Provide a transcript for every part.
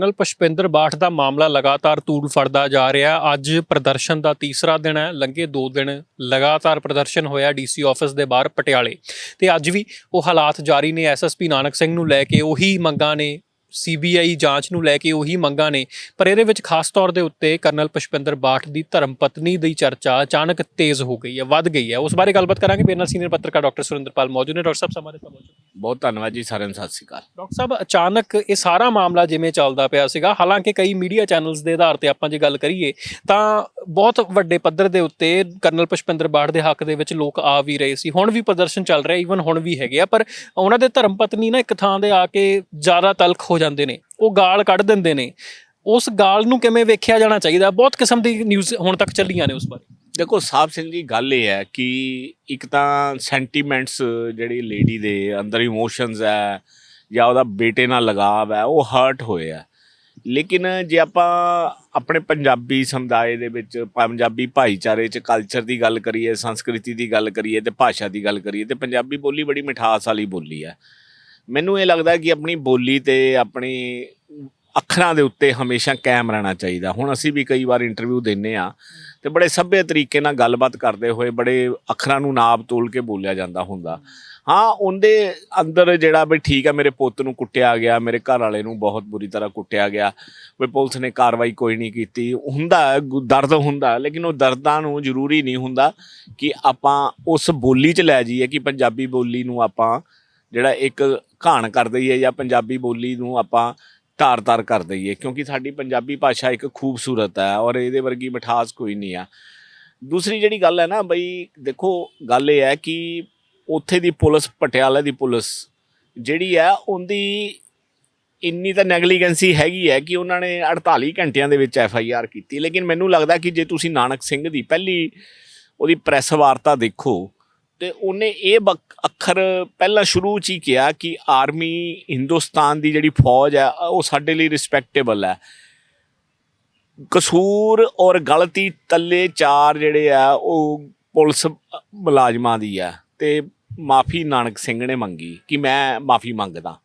Colonel Pushpinder Bath ਦਾ ਮਾਮਲਾ ਲਗਾਤਾਰ ਤੂੜ ਫੜਦਾ ਜਾ ਰਿਹਾ। ਅੱਜ ਪ੍ਰਦਰਸ਼ਨ ਦਾ ਤੀਸਰਾ ਦਿਨ ਹੈ। ਲੰਘੇ 2 ਦਿਨ ਲਗਾਤਾਰ ਪ੍ਰਦਰਸ਼ਨ ਹੋਇਆ ਡੀਸੀ ਆਫਿਸ ਦੇ ਬਾਹਰ ਪਟਿਆਲੇ। ਤੇ ਅੱਜ ਵੀ ਉਹ ਹਾਲਾਤ ਜਾਰੀ ਨੇ। ਐਸਐਸਪੀ ਨਾਨਕ ਸਿੰਘ ਨੂੰ ਲੈ ਕੇ ਉਹੀ ਮੰਗਾਂ ਨੇ ਸੀਬੀਆਈ ਜਾਂਚ ਨੂੰ ਲੈ ਕੇ ਉਹੀ ਮੰਗਾਂ ਨੇ ਪਰ ਇਹਦੇ ਵਿੱਚ ਖਾਸ ਤੌਰ ਦੇ ਉੱਤੇ ਕਰਨਲ ਪੁਸ਼ਪਿੰਦਰ ਬਾਠ ਦੀ ਧਰਮ ਪਤਨੀ ਦੀ ਚਰਚਾ ਅਚਾਨਕ ਤੇਜ਼ ਹੋ ਗਈ ਹੈ ਵੱਧ ਗਈ ਹੈ। ਉਸ ਬਾਰੇ ਗੱਲਬਾਤ ਕਰਾਂਗੇ ਮੇਰੇ ਨਾਲ ਸੀਨੀਅਰ ਪੱਤਰਕਾਰ ਡਾਕਟਰ ਸੁਰਿੰਦਰਪਾਲ ਮੌਜੂਦ ਨੇ। ਡਾਕਟਰ ਸਾਹਿਬ ਸਮਾਰੇ ਮੌਜੂਦ ਨੇ। ਬਹੁਤ ਧੰਨਵਾਦ ਜੀ ਸਾਰਿਆਂ ਨੂੰ ਸਤਿ ਸ਼੍ਰੀ ਅਕਾਲ। ਡਾਕਟਰ ਸਾਹਿਬ ਅਚਾਨਕ ਇਹ ਸਾਰਾ ਮਾਮਲਾ ਜਿਵੇਂ ਚੱਲਦਾ ਪਿਆ ਸੀਗਾ ਹਾਲਾਂਕਿ ਕਈ ਮੀਡੀਆ ਚੈਨਲਸ ਦੇ ਆਧਾਰ ਤੇ ਆਪਾਂ ਜੇ ਗੱਲ ਕਰੀਏ ਤਾਂ ਬਹੁਤ ਵੱਡੇ ਪੱਧਰ ਦੇ ਉੱਤੇ ਕਰਨਲ ਪੁਸ਼ਪਿੰਦਰ ਬਾੜ ਦੇ ਹੱਕ ਦੇ ਵਿੱਚ ਲੋਕ ਆ ਵੀ ਰਹੇ ਸੀ। ਹੁਣ ਵੀ ਪ੍ਰਦਰਸ਼ਨ ਚੱਲ ਰਿਹਾ ਈਵਨ ਹੁਣ ਵੀ ਹੈਗੇ ਆ ਪਰ ਉਹਨਾਂ ਦੇ ਧਰਮ ਪਤਨੀ ਨਾ ਇੱਕ ਥਾਂ ਦੇ ਆ ਕੇ ਜ਼ਿਆਦਾ ਤਲਖ ਹੋ ਜਾਂਦੇ ਨੇ, ਉਹ ਗਾਲ ਕੱਢ ਦਿੰਦੇ ਨੇ। ਉਸ ਗਾਲ ਨੂੰ ਕਿਵੇਂ ਵੇਖਿਆ ਜਾਣਾ ਚਾਹੀਦਾ? ਬਹੁਤ ਕਿਸਮ ਦੀ ਨਿਊਜ਼ ਹੁਣ ਤੱਕ ਚੱਲੀਆਂ ਨੇ ਉਸ ਬਾਰੇ। ਦੇਖੋ ਸਾਹਿਬ ਸਿੰਘ ਜੀ, ਗੱਲ ਇਹ ਹੈ ਕਿ ਇੱਕ ਤਾਂ ਸੈਂਟੀਮੈਂਟਸ ਜਿਹੜੀ ਲੇਡੀ ਦੇ ਅੰਦਰ ਇਮੋਸ਼ਨਸ ਹੈ ਜਾਂ ਉਹਦਾ ਬੇਟੇ ਨਾਲ ਲਗਾਵ ਹੈ, ਉਹ ਹਰਟ ਹੋਏ ਆ। ਲੇਕਿਨ ਜੇ ਆਪਾਂ ਆਪਣੇ ਪੰਜਾਬੀ ਸਮੁਦਾਇ ਦੇ ਵਿੱਚ, ਪੰਜਾਬੀ ਭਾਈਚਾਰੇ 'ਚ ਕਲਚਰ ਦੀ ਗੱਲ ਕਰੀਏ, ਸੰਸਕ੍ਰਿਤੀ ਦੀ ਗੱਲ ਕਰੀਏ ਤੇ ਭਾਸ਼ਾ ਦੀ ਗੱਲ ਕਰੀਏ ਤੇ ਪੰਜਾਬੀ ਬੋਲੀ ਬੜੀ ਮਿਠਾਸ ਵਾਲੀ ਬੋਲੀ ਹੈ। ਮੈਨੂੰ ਇਹ ਲੱਗਦਾ ਕਿ ਆਪਣੀ ਬੋਲੀ ਤੇ ਆਪਣੀ ਅੱਖਰਾਂ ਦੇ ਉੱਤੇ ਹਮੇਸ਼ਾ ਕਾਇਮ ਰਹਿਣਾ ਚਾਹੀਦਾ। ਹੁਣ ਅਸੀਂ ਵੀ ਕਈ ਵਾਰ ਇੰਟਰਵਿਊ ਦਿੰਨੇ ਆ ਤੇ ਬੜੇ ਸਭ్య ਤਰੀਕੇ ਨਾਲ ਗੱਲਬਾਤ ਕਰਦੇ ਹੋਏ ਬੜੇ ਅੱਖਰਾਂ ਨੂੰ ਨਾਪ ਤੋਲ ਕੇ ਬੋਲਿਆ ਜਾਂਦਾ ਹੁੰਦਾ। ਹਾਂ, ਉਹਦੇ ਅੰਦਰ ਜਿਹੜਾ ਵੀ ਠੀਕ ਆ, ਮੇਰੇ ਪੁੱਤ ਨੂੰ ਕੁੱਟਿਆ ਗਿਆ, ਮੇਰੇ ਘਰ ਵਾਲੇ ਨੂੰ ਬਹੁਤ ਬੁਰੀ ਤਰ੍ਹਾਂ ਕੁੱਟਿਆ ਗਿਆ, ਵੀ ਪੁਲਿਸ ਨੇ ਕਾਰਵਾਈ ਕੋਈ ਨਹੀਂ ਕੀਤੀ। ਹੁੰਦਾ, ਗੁ- ਦਰਦ ਹੁੰਦਾ, ਲੇਕਿਨ ਉਹ ਦਰਦਾਂ ਨੂੰ ਜ਼ਰੂਰੀ ਨਹੀਂ ਹੁੰਦਾ ਕਿ ਆਪਾਂ ਉਸ ਬੋਲੀ 'ਚ ਲੈ ਜਾਈਏ ਕਿ ਪੰਜਾਬੀ ਬੋਲੀ ਨੂੰ ਆਪਾਂ ਜਿਹੜਾ ਇੱਕ ਘਾਣ ਕਰ ਦਈਏ ਜਾਂ ਪੰਜਾਬੀ ਬੋਲੀ ਨੂੰ ਆਪਾਂ ਤਾਰ ਤਾਰ ਕਰ ਦਈਏ, ਕਿਉਂਕਿ ਸਾਡੀ ਪੰਜਾਬੀ ਭਾਸ਼ਾ ਇੱਕ ਖੂਬਸੂਰਤ ਹੈ ਔਰ ਇਹਦੇ ਵਰਗੀ ਮਿਠਾਸ ਕੋਈ ਨਹੀਂ ਆ। ਦੂਸਰੀ ਜਿਹੜੀ ਗੱਲ ਹੈ ਨਾ ਬਈ, ਦੇਖੋ, ਗੱਲ ਇਹ ਹੈ ਕਿ ਉੱਥੇ ਦੀ ਪੁਲਿਸ, ਪਟਿਆਲਾ ਦੀ ਪੁਲਿਸ ਜਿਹੜੀ ਹੈ, ਉਹਦੀ ਇੰਨੀ ਤਾਂ ਨੈਗਲੀਜੈਂਸੀ ਹੈਗੀ ਹੈ ਕਿ ਉਹਨਾਂ ਨੇ 48 ਘੰਟਿਆਂ ਦੇ ਵਿੱਚ ਐਫ ਆਈ ਆਰ ਕੀਤੀ। ਲੇਕਿਨ ਮੈਨੂੰ ਲੱਗਦਾ ਕਿ ਜੇ ਤੁਸੀਂ ਨਾਨਕ ਸਿੰਘ ਦੀ ਪਹਿਲੀ ਉਹਦੀ ਪ੍ਰੈਸ ਵਾਰਤਾ ਦੇਖੋ ਤੇ ਉਹਨੇ ਇਹ ਬਕ- ਅੱਖਰ ਪਹਿਲਾਂ ਸ਼ੁਰੂ ਚ ਹੀ ਕਿਹਾ ਕਿ ਆਰਮੀ ਹਿੰਦੁਸਤਾਨ ਦੀ ਜਿਹੜੀ ਫੌਜ ਹੈ ਉਹ ਸਾਡੇ ਲਈ ਰਿਸਪੈਕਟੇਬਲ ਹੈ। ਕਸੂਰ ਔਰ ਗਲਤੀ ਤੱਲੇ ਚਾਰ ਜਿਹੜੇ ਆ, ਉਹ ਪੁਲਿਸ ਮੁਲਾਜ਼ਮਾਂ ਦੀ ਆ ਤੇ ਮਾਫੀ ਨਾਨਕ ਸਿੰਘ ਨੇ ਮੰਗੀ ਕਿ ਮੈਂ ਮਾਫੀ ਮੰਗਦਾ।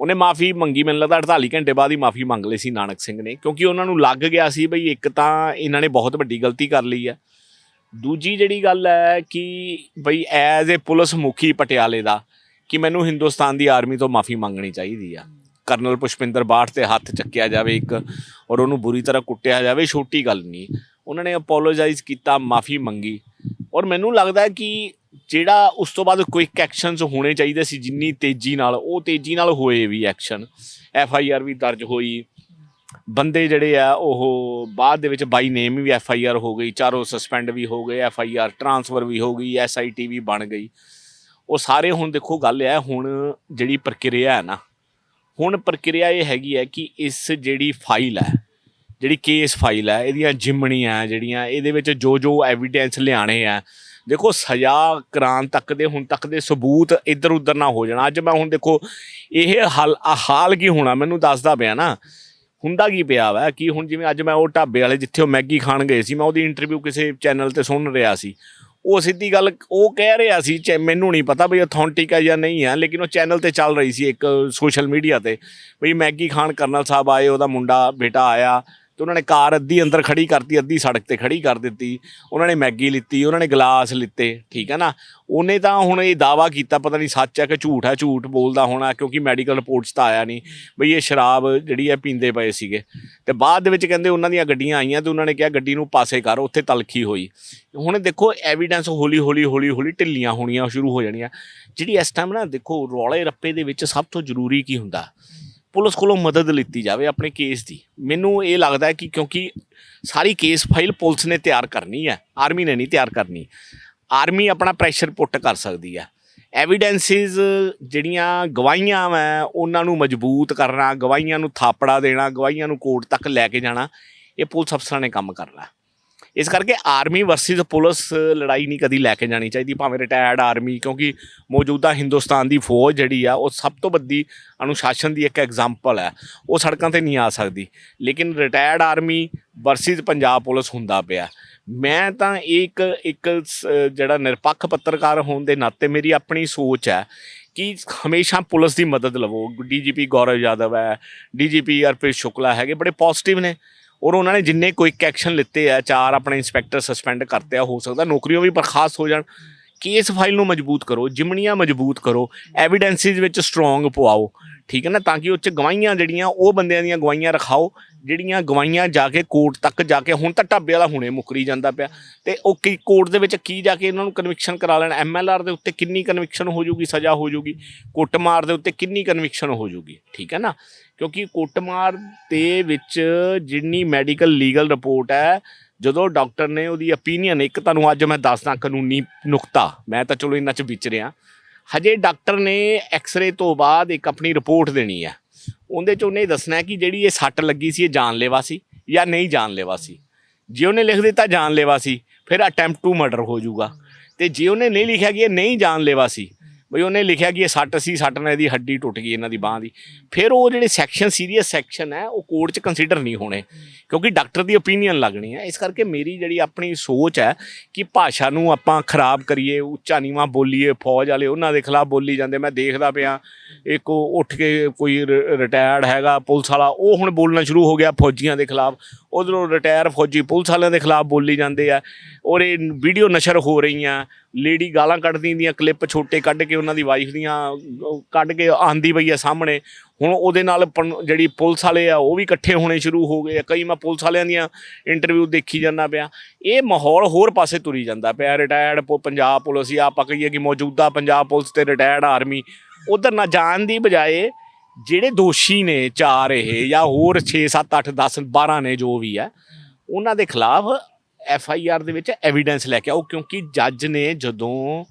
ਉਹਨੇ ਮਾਫੀ ਮੰਗੀ, ਮੈਨੂੰ ਲੱਗਦਾ 48 ਘੰਟੇ ਬਾਅਦ ਹੀ ਮਾਫੀ ਮੰਗ ਲਈ ਸੀ ਨਾਨਕ ਸਿੰਘ ਨੇ, ਕਿਉਂਕਿ ਉਹਨਾਂ ਨੂੰ ਲੱਗ ਗਿਆ ਸੀ ਬਈ ਇੱਕ ਤਾਂ ਇਹਨਾਂ ਨੇ ਬਹੁਤ ਵੱਡੀ ਗਲਤੀ ਕਰ ਲਈ ਹੈ। ਦੂਜੀ ਜਿਹੜੀ ਗੱਲ ਹੈ ਕਿ ਬਈ ਐਜ਼ ਅ ਪੁਲਿਸ ਮੁਖੀ ਪਟਿਆਲੇ ਦਾ, ਕਿ ਮੈਨੂੰ ਹਿੰਦੁਸਤਾਨ ਦੀ ਆਰਮੀ ਤੋਂ ਮਾਫੀ ਮੰਗਣੀ ਚਾਹੀਦੀ ਆ। ਕਰਨਲ ਪੁਸ਼ਪਿੰਦਰ ਬਾਠ ਤੇ ਹੱਥ ਚੱਕਿਆ ਜਾਵੇ ਇੱਕ, ਔਰ ਉਹਨੂੰ ਬੁਰੀ ਤਰ੍ਹਾਂ ਕੁੱਟਿਆ ਜਾਵੇ, ਛੋਟੀ ਗੱਲ ਨਹੀਂ। ਉਹਨਾਂ ਨੇ ਅਪੋਲੋਜਾਈਜ਼ ਕੀਤਾ, ਮਾਫੀ ਮੰਗੀ। ਔਰ ਮੈਨੂੰ ਲੱਗਦਾ ਹੈ ਕਿ ਜਿਹੜਾ ਉਸ ਤੋਂ ਬਾਅਦ ਕੁਇਕ ਐਕਸ਼ਨਸ ਹੋਣੇ ਚਾਹੀਦੇ ਸੀ, ਜਿੰਨੀ ਤੇਜ਼ੀ ਨਾਲ, ਉਹ ਤੇਜ਼ੀ ਨਾਲ ਹੋਏ ਵੀ ਐਕਸ਼ਨ ਐਫ ਆਈ ਆਰ ਵੀ ਦਰਜ ਹੋਈ। ਬੰਦੇ ਜਿਹੜੇ ਆ, ਉਹ ਬਾਅਦ ਦੇ ਵਿੱਚ ਬਾਈ ਨੇਮ ਵੀ ਐਫ ਆਈ ਆਰ ਹੋ ਗਈ, ਚਾਰੋਂ ਸਸਪੈਂਡ ਵੀ ਹੋ ਗਏ ਐਫ ਆਈ ਆਰ ਟਰਾਂਸਫਰ ਵੀ ਹੋ ਗਈ ਐਸ ਆਈ ਟੀ ਵੀ ਬਣ ਗਈ। ਉਹ ਸਾਰੇ ਹੁਣ ਦੇਖੋ ਗੱਲ ਹੈ ਹੁਣ ਜਿਹੜੀ ਪ੍ਰਕਿਰਿਆ ਹੈ ਨਾ, ਹੁਣ ਪ੍ਰਕਿਰਿਆ ਇਹ ਹੈਗੀ ਹੈ ਕਿ ਇਸ ਜਿਹੜੀ ਫਾਈਲ ਹੈ, ਜਿਹੜੀ ਕੇਸ ਫਾਈਲ ਹੈ, ਇਹਦੀਆਂ ਜਿਮਣੀਆਂ ਜਿਹੜੀਆਂ, ਇਹਦੇ ਵਿੱਚ ਜੋ ਜੋ ਐਵੀਡੈਂਸ ਲਿਆਣੇ ਆ, ਦੇਖੋ ਸਜ਼ਾ ਕਰਾਉਣ ਤੱਕ ਦੇ, ਹੁਣ ਤੱਕ ਦੇ ਸਬੂਤ ਇੱਧਰ ਉੱਧਰ ਨਾ ਹੋ ਜਾਣਾ। ਅੱਜ ਮੈਂ ਹੁਣ ਦੇਖੋ, ਇਹ ਹਾਲ ਆਹ ਹਾਲ ਕੀ ਹੋਣਾ? ਮੈਨੂੰ ਦੱਸਦਾ ਪਿਆ ਨਾ ਹੁੰਦਾ ਕੀ ਪਿਆ ਵਾ? ਕਿ ਹੁਣ ਜਿਵੇਂ ਅੱਜ ਮੈਂ ਉਹ ਢਾਬੇ ਵਾਲੇ ਜਿੱਥੇ ਉਹ ਮੈਗੀ ਖਾਣ ਗਏ ਸੀ, ਮੈਂ ਉਹਦੀ ਇੰਟਰਵਿਊ ਕਿਸੇ ਚੈਨਲ ਤੇ ਸੁਣ ਰਿਹਾ ਸੀ। ਉਹ ਸਿੱਧੀ ਗੱਲ ਉਹ ਕਹਿ ਰਿਹਾ ਸੀ, ਚੈ- ਮੈਨੂੰ ਨਹੀਂ ਪਤਾ ਵੀ ਅਥੈਂਟਿਕ ਹੈ ਜਾਂ ਨਹੀਂ ਹੈ ਲੇਕਿਨ ਉਹ ਚੈਨਲ ਤੇ ਚੱਲ ਰਹੀ ਸੀ ਇੱਕ ਸੋਸ਼ਲ ਮੀਡੀਆ ਤੇ ਵੀ ਮੈਗੀ ਖਾਣ ਕਰਨਲ ਸਾਹਿਬ ਆਏ, ਉਹਦਾ ਮੁੰਡਾ, ਬੇਟਾ ਆਇਆ ਤੇ ਉਹਨਾਂ ਨੇ ਕਾਰ ਅੱਧੀ ਅੰਦਰ ਖੜੀ ਕਰਤੀ, ਅੱਧੀ ਸੜਕ ਤੇ ਖੜੀ ਕਰ ਦਿੱਤੀ। ਉਹਨਾਂ ਨੇ ਮੈਗੀ ਲਿੱਤੀ, ਉਹਨਾਂ ਨੇ ਗਲਾਸ ਲਿੱਤੇ, ਠੀਕ ਹੈ ਨਾ? ਉਹਨੇ ਤਾਂ ਹੁਣ ਇਹ ਦਾਵਾ ਕੀਤਾ, ਪਤਾ ਨਹੀਂ ਸੱਚ ਹੈ ਕਿ ਝੂਠ ਹੈ ਝੂਠ ਬੋਲਦਾ ਹੋਣਾ, ਕਿਉਂਕਿ ਮੈਡੀਕਲ ਰਿਪੋਰਟਸ ਤਾਂ ਆਇਆ ਨਹੀਂ। ਬਈ ਇਹ ਸ਼ਰਾਬ ਜਿਹੜੀ ਹੈ ਪੀਂਦੇ ਪਏ ਸੀਗੇ। ਤੇ ਬਾਅਦ ਦੇ ਵਿੱਚ ਕਹਿੰਦੇ ਉਹਨਾਂ ਦੀਆਂ ਗੱਡੀਆਂ ਆਈਆਂ ਤੇ ਉਹਨਾਂ ਨੇ ਕਿਹਾ ਗੱਡੀ ਨੂੰ ਪਾਸੇ ਕਰ, ਉੱਥੇ ਤਲਖੀ ਹੋਈ। ਹੁਣ ਦੇਖੋ ਐਵੀਡੈਂਸ ਹੌਲੀ ਹੌਲੀ ਹੌਲੀ ਹੌਲੀ ਢਿੱਲੀਆਂ ਹੋਣੀਆਂ, ਸ਼ੁਰੂ ਹੋ ਜਾਣੀਆਂ। ਜਿਹੜੀ ਇਸ ਟਾਈਮ ਨਾ ਦੇਖੋ, ਰੌਲੇ ਰੱਪੇ ਦੇ ਵਿੱਚ ਸਭ ਤੋਂ ਜ਼ਰੂਰੀ ਕੀ ਹੁੰਦਾ? ਪੁਲਿਸ ਕੋਲੋਂ ਮਦਦ ਲਿੱਤੀ ਜਾਵੇ ਆਪਣੇ ਕੇਸ ਦੀ। ਮੈਨੂੰ ਇਹ ਲੱਗਦਾ ਹੈ ਕਿ ਕਿਉਂਕਿ ਸਾਰੀ ਕੇਸ ਫਾਈਲ ਪੁਲਿਸ ਨੇ ਤਿਆਰ ਕਰਨੀ ਹੈ, ਆਰਮੀ ਨੇ ਨਹੀਂ ਤਿਆਰ ਕਰਨੀ। ਆਰਮੀ ਆਪਣਾ ਪ੍ਰੈਸ਼ਰ ਪੁੱਟ ਕਰ ਸਕਦੀ ਹੈ। ਐਵੀਡੈਂਸਿਸ ਜਿਹੜੀਆਂ ਗਵਾਹੀਆਂ ਵਾ, ਉਹਨਾਂ ਨੂੰ ਮਜ਼ਬੂਤ ਕਰਨਾ, ਗਵਾਹੀਆਂ ਨੂੰ ਥਾਪੜਾ ਦੇਣਾ, ਗਵਾਹੀਆਂ ਨੂੰ ਕੋਰਟ ਤੱਕ ਲੈ ਕੇ ਜਾਣਾ, ਇਹ ਪੁਲਿਸ ਅਫਸਰਾਂ ਨੇ ਕੰਮ ਕਰਨਾ। ਇਸ ਕਰਕੇ ਆਰਮੀ ਵਰਸਸ ਪੁਲਿਸ ਲੜਾਈ ਨਹੀਂ ਕਦੀ ਲੈ ਕੇ ਜਾਣੀ ਚਾਹੀਦੀ, ਭਾਵੇਂ ਰਿਟਾਇਰਡ ਆਰਮੀ, ਕਿਉਂਕਿ ਮੌਜੂਦਾ ਹਿੰਦੁਸਤਾਨ ਦੀ ਫੌਜ ਜਿਹੜੀ ਆ, ਉਹ ਸਭ ਤੋਂ ਵੱਡੀ ਅਨੁਸ਼ਾਸਨ ਦੀ ਇੱਕ ਐਗਜ਼ਾਮਪਲ ਹੈ। ਉਹ ਸੜਕਾਂ ਤੇ ਨਹੀਂ ਆ ਸਕਦੀ। ਲੇਕਿਨ retired army versus Punjab police ਹੁੰਦਾ ਪਿਆ। ਮੈਂ ਤਾਂ ਇਹ ਇੱਕ ਇੱਕ ਸ- ਜਿਹੜਾ ਨਿਰਪੱਖ ਪੱਤਰਕਾਰ ਹੋਣ ਦੇ ਨਾਤੇ ਮੇਰੀ ਆਪਣੀ ਸੋਚ ਹੈ ਕਿ ਹਮੇਸ਼ਾ ਪੁਲਿਸ ਦੀ ਮਦਦ ਲਵੋ। ਡੀਜੀਪੀ ਗੌਰਵ ਯਾਦਵ ਹੈ ਡੀਜੀਪੀ ਅਰਪਿਤ ਸ਼ੁਕਲਾ ਹੈਗੇ, ਬੜੇ ਪੋਜ਼ਿਟਿਵ ਨੇ। ਔਰ ਉਹਨਾਂ ਨੇ ਜਿੰਨੇ ਕੁਇਕ ਐਕਸ਼ਨ ਲਿੱਤੇ ਆ, ਚਾਰ ਆਪਣੇ ਇੰਸਪੈਕਟਰ ਸਸਪੈਂਡ ਕਰਤੇ ਆ, ਹੋ ਸਕਦਾ ਨੌਕਰੀਆਂ ਵੀ ਬਰਖਾਸਤ ਹੋ ਜਾਣ। ਕੇਸ ਫਾਈਲ ਨੂੰ ਮਜ਼ਬੂਤ ਕਰੋ ਜਿਮਣੀਆਂ ਮਜ਼ਬੂਤ ਕਰੋ ਐਵੀਡੈਂਸਿਸ ਵਿੱਚ ਸਟਰੋਂਗ ਪਵਾਓ, ਠੀਕ ਹੈ ਨਾ? ਤਾਂ ਕਿ ਉਹ ਚ ਗਵਾਹੀਆਂ ਜਿਹੜੀਆਂ, ਉਹ ਬੰਦਿਆਂ ਦੀਆਂ ਗਵਾਹੀਆਂ ਰਖਾਓ ਜਿਹੜੀਆਂ ਗਵਾਈਆਂ ਜਾ ਕੇ ਕੋਰਟ ਤੱਕ ਜਾ ਕੇ ਹੁਣ ਤਾਂ ਢਾਬੇ ਵਾਲਾ ਹੁਣੇ ਮੁਕਰੀ ਜਾਂਦਾ ਪਿਆ। ਤੇ ਉਹ ਕੀ ਕੋਰਟ ਦੇ ਵਿੱਚ ਕੀ ਜਾ ਕੇ ਇਹਨਾਂ ਨੂੰ ਕਨਵਿਕਸ਼ਨ ਕਰਾ ਲੈਣ? ਐਮਐਲਆਰ ਦੇ ਉੱਤੇ ਕਿੰਨੀ ਕਨਵਿਕਸ਼ਨ ਹੋ ਜਾਊਗੀ ਸਜ਼ਾ ਹੋ ਜੂਗੀ? ਕੁੱਟਮਾਰ ਦੇ ਉੱਤੇ ਕਿੰਨੀ ਕਨਵਿਕਸ਼ਨ ਹੋ ਜਾਊਗੀ ਠੀਕ ਹੈ ਨਾ? ਕਿਉਂਕਿ ਕੁੱਟਮਾਰ ਦੇ ਵਿੱਚ ਜਿੰਨੀ ਮੈਡੀਕਲ ਲੀਗਲ ਰਿਪੋਰਟ ਹੈ, ਜਦੋਂ ਡਾਕਟਰ ਨੇ ਉਹਦੀ opinion, ਇੱਕ ਤੁਹਾਨੂੰ ਅੱਜ ਮੈਂ ਦੱਸਦਾ ਕਾਨੂੰਨੀ ਨੁਕਤਾ, ਮੈਂ ਤਾਂ ਚਲੋ ਇਹਨਾਂ ਚ ਵਿਚ ਰਿਹਾ ਹਜੇ ਡਾਕਟਰ ਨੇ ਐਕਸ-ਰੇ ਤੋਂ ਬਾਅਦ ਇੱਕ ਆਪਣੀ ਰਿਪੋਰਟ ਦੇਣੀ ਹੈ। ਉਹਦੇ ਚ ਉਹਨੇ ਦੱਸਣਾ ਕਿ ਜਿਹੜੀ ਇਹ ਸੱਟ ਲੱਗੀ ਸੀ, ਇਹ ਜਾਨਲੇਵਾ ਸੀ ਜਾਂ ਨਹੀਂ ਜਾਨਲੇਵਾ ਸੀ। ਜੇ ਉਹਨੇ ਲਿਖ ਦਿੱਤਾ ਜਾਨਲੇਵਾ ਸੀ, ਫਿਰ ਅਟੈਂਪਟ ਟੂ ਮਰਡਰ ਹੋ ਜਾਊਗਾ। ਤੇ ਜੇ ਉਹਨੇ ਨਹੀਂ ਲਿਖਿਆ ਕਿ ਇਹ ਨਹੀਂ ਜਾਨਲੇਵਾ ਸੀ ਬਈ ਉਹਨੇ ਲਿਖਿਆ ਕਿ ਇਹ ਸੱਟ ਸੀ, ਸੱਟ ਨਾਲ ਇਹਦੀ ਹੱਡੀ ਟੁੱਟ ਗਈ ਇਹਨਾਂ ਦੀ ਬਾਹ ਦੀ। ਫਿਰ ਉਹ ਜਿਹੜੇ ਸੈਕਸ਼ਨ ਸੀਰੀਅਸ ਸੈਕਸ਼ਨ ਹੈ, ਉਹ ਕੋਰਟ 'ਚ ਕੰਸੀਡਰ ਨਹੀਂ ਹੋਣੇ, ਕਿਉਂਕਿ ਡਾਕਟਰ ਦੀ ਓਪੀਨੀਅਨ ਲੱਗਣੀ ਹੈ। ਇਸ ਕਰਕੇ ਮੇਰੀ ਜਿਹੜੀ ਆਪਣੀ ਸੋਚ ਹੈ ਕਿ ਭਾਸ਼ਾ ਨੂੰ ਆਪਾਂ ਖਰਾਬ ਕਰੀਏ, ਉੱਚਾ ਨੀਵਾਂ ਬੋਲੀਏ, ਫੌਜ ਵਾਲੇ ਉਹਨਾਂ ਦੇ ਖਿਲਾਫ ਬੋਲੀ ਜਾਂਦੇ, ਮੈਂ ਦੇਖਦਾ ਪਿਆ, ਇੱਕ ਉਹ ਉੱਠ ਕੇ ਕੋਈ ਰਿਟਾਇਰਡ ਹੈਗਾ ਪੁਲਿਸ ਵਾਲਾ, ਉਹ ਹੁਣ ਬੋਲਣਾ ਸ਼ੁਰੂ ਹੋ ਗਿਆ ਫੌਜੀਆਂ ਦੇ ਖਿਲਾਫ। ਉਧਰੋਂ ਰਿਟਾਇਰ ਫੌਜੀ ਪੁਲਿਸ ਵਾਲਿਆਂ ਦੇ ਖਿਲਾਫ ਬੋਲੀ ਜਾਂਦੇ ਆ, ਔਰ ਇਹ ਵੀਡੀਓ ਨਸ਼ਰ ਹੋ ਰਹੀਆਂ ਲੇਡੀ ਗਾਲਾਂ ਕੱਢਦੀ ਦੀਆਂ ਕਲਿੱਪ ਛੋਟੇ ਕੱਢ ਕੇ ਉਹਨਾਂ ਦੀ ਵਾਈਫ ਦੀਆਂ ਕੱਢ ਕੇ ਆਂਦੀ ਪਈ ਆ ਸਾਹਮਣੇ। ਹੁਣ ਉਹਦੇ ਨਾਲ ਪਨ- ਜਿਹੜੀ ਪੁਲਿਸ ਵਾਲੇ ਆ, ਉਹ ਵੀ ਇਕੱਠੇ ਹੋਣੇ ਸ਼ੁਰੂ ਹੋ ਗਏ ਆ। ਕਈ ਮੈਂ ਪੁਲਿਸ ਵਾਲਿਆਂ ਦੀਆਂ ਇੰਟਰਵਿਊ ਦੇਖੀ ਜਾਂਦਾ ਪਿਆ। ਇਹ ਮਾਹੌਲ ਹੋਰ ਪਾਸੇ ਤੁਰੀ ਜਾਂਦਾ ਪਿਆ। ਰਿਟਾਇਰਡ ਪੰਜਾਬ ਪੁਲਿਸ, ਜਾਂ ਆਪਾਂ ਕਹੀਏ ਕਿ ਮੌਜੂਦਾ ਪੰਜਾਬ ਪੁਲਿਸ ਤੇ ਰਿਟਾਇਰਡ ਆਰਮੀ ਉਧਰ ਨਾ ਜਾਣ ਦੀ ਬਜਾਏ ਜਿਹੜੇ ਦੋਸ਼ੀ ਨੇ ਚਾਰ ਇਹ, ਜਾਂ ਹੋਰ 6 7 8 10 12 ਨੇ ਜੋ ਵੀ ਹੈ ਉਹਨਾਂ ਦੇ ਖਿਲਾਫ ਐਫ ਆਈ ਆਰ ਦੇ ਵਿੱਚ ਐਵੀਡੈਂਸ ਲੈ ਕੇ ਆਓ, ਕਿਉਂਕਿ ਜੱਜ ਨੇ ਜਦੋਂ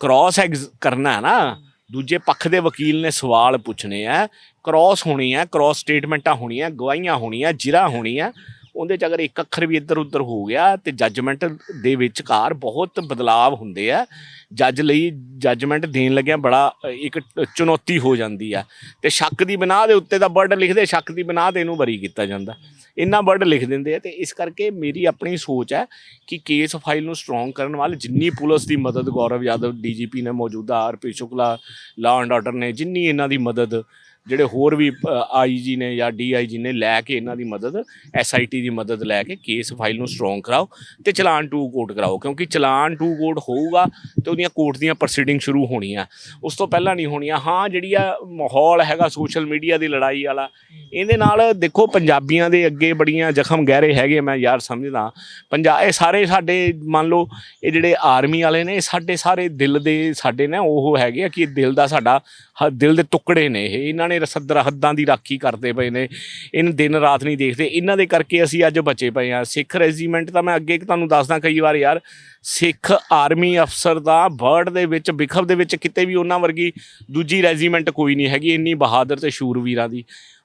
ਕ੍ਰਾਸ ਕਰਨਾ ਹੈ ਨਾ, ਦੂਜੇ ਪੱਖ ਦੇ ਵਕੀਲ ਨੇ ਸਵਾਲ ਪੁੱਛਣੇ ਆ ਕ੍ਰਾਸ ਹੋਣੀ ਆ ਕ੍ਰਾਸ ਸਟੇਟਮੈਂਟਾਂ ਹੋਣੀਆਂ, ਗਵਾਹੀਆਂ ਹੋਣੀਆਂ, ਜਿਰਾ ਹੋਣੀਆਂ ਉਹਦੇ ਚ ਅਗਰ ਇੱਕ ਅੱਖਰ ਵੀ ਇੱਧਰ ਉੱਧਰ ਹੋ ਗਿਆ ਤੇ ਜੱਜਮੈਂਟ ਦੇ ਵਿਚਕਾਰ ਬਹੁਤ ਬਦਲਾਵ ਹੁੰਦੇ ਆ। ਜੱਜ ਲਈ ਜੱਜਮੈਂਟ ਦੇਣ ਲੱਗਿਆ ਬੜਾ ਇੱਕ ਚੁਣੌਤੀ ਹੋ ਜਾਂਦੀ ਆ। ਤੇ ਸ਼ੱਕ ਦੀ ਬਿਨਾਹ ਦੇ ਉੱਤੇ ਦਾ ਵਰਡ ਲਿਖਦੇ, ਸ਼ੱਕ ਦੀ ਬਿਨਾਹ ਤੇ ਇਹਨੂੰ ਬਰੀ ਕੀਤਾ ਜਾਂਦਾ। ਇੰਨਾ ਵਰਡ ਲਿਖ ਦਿੰਦੇ ਆ ਤੇ ਇਸ ਕਰਕੇ ਮੇਰੀ ਆਪਣੀ ਸੋਚ ਹੈ ਕਿ ਕੇਸ ਫਾਈਲ ਨੂੰ ਸਟਰੋਂਗ ਕਰਨ ਵਾਲੇ ਜਿੰਨੀ ਪੁਲਿਸ ਦੀ ਮਦਦ, ਗੌਰਵ ਯਾਦਵ ਡੀਜੀਪੀ ਨੇ ਮੌਜੂਦਾ RP Shukla law and order ਨੇ ਜਿੰਨੀ ਇਹਨਾਂ ਦੀ ਮਦਦ ਜਿਹੜੇ ਹੋਰ ਵੀ ਆਈਜੀ ਨੇ ਜਾਂ ਡੀਆਈਜੀ ਨੇ ਲੈ ਕੇ ਇਹਨਾਂ ਦੀ ਮਦਦ ਐਸਆਈਟੀ ਦੀ ਮਦਦ ਲੈ ਕੇ ਕੇਸ ਫਾਈਲ ਨੂੰ ਸਟਰੋਂਗ ਕਰਾਓ ਤੇ ਚਲਾਨ ਟੂ ਕੋਟ ਕਰਾਓ, ਕਿਉਂਕਿ ਚਲਾਨ ਟੂ ਕੋਟ ਹੋਊਗਾ ਤੇ ਉਹਦੀਆਂ ਕੋਰਟ ਦੀਆਂ ਪ੍ਰੋਸੀਡਿੰਗ ਸ਼ੁਰੂ ਹੋਣੀਆਂ। ਉਸ ਤੋਂ ਪਹਿਲਾਂ ਨਹੀਂ ਹੋਣੀਆਂ। ਹਾਂ, ਜਿਹੜੀ ਆ ਮਾਹੌਲ ਹੈਗਾ ਸੋਸ਼ਲ ਮੀਡੀਆ ਦੀ ਲੜਾਈ ਵਾਲਾ, ਇਹਦੇ ਨਾਲ ਦੇਖੋ ਪੰਜਾਬੀਆਂ ਦੇ ਅੱਗੇ ਬੜੀਆਂ ਜ਼ਖਮ ਗਹਿਰੇ ਹੈਗੇ ਮੈਂ ਯਾਰ ਸਮਝਦਾ। ਪੰਜਾ, ਇਹ ਸਾਰੇ ਸਾਡੇ, ਮੰਨ ਲਓ, ਇਹ ਜਿਹੜੇ ਆਰਮੀ ਵਾਲੇ ਨੇ, ਇਹ ਸਾਡੇ ਸਾਰੇ ਦਿਲ ਦੇ, ਸਾਡੇ ਨੇ ਉਹ ਹੈਗੇ ਆ ਕਿ ਇਹ ਦਿਲ ਦਾ ਸਾਡਾ, ਹ- ਦਿਲ ਦੇ ਟੁਕੜੇ ਨੇ ਇਹ। ਇਹਨਾਂ ਨੇ ਰਸਦਰ ਹੱਦਾਂ ਦੀ ਰਾਖੀ ਕਰਦੇ ਪਏ ਨੇ ਇਹਨਾਂ ਦਿਨ ਰਾਤ ਨਹੀਂ ਦੇਖਦੇ। ਇਹਨਾਂ ਦੇ ਕਰਕੇ ਅਸੀਂ ਅੱਜ ਬਚੇ ਪਏ ਆ ਸਿੱਖ ਰੈਜੀਮੈਂਟ ਤਾਂ ਮੈਂ ਅੱਗੇ ਤੁਹਾਨੂੰ ਦੱਸਦਾ ਕਈ ਵਾਰ ਯਾਰ, ਸਿੱਖ ਆਰਮੀ ਅਫਸਰ ਦਾ ਵਰਡ ਦੇ ਵਿੱਚ, ਵਿਖਵ ਦੇ ਵਿੱਚ ਕਿਤੇ ਵੀ ਉਹਨਾਂ ਵਰਗੀ ਦੂਜੀ ਰੈਜੀਮੈਂਟ ਕੋਈ ਨਹੀਂ ਹੈਗੀ, ਇੰਨੀ ਬਹਾਦਰ ਤੇ ਸ਼ੂਰਵੀਰਾਂ ਦੀ।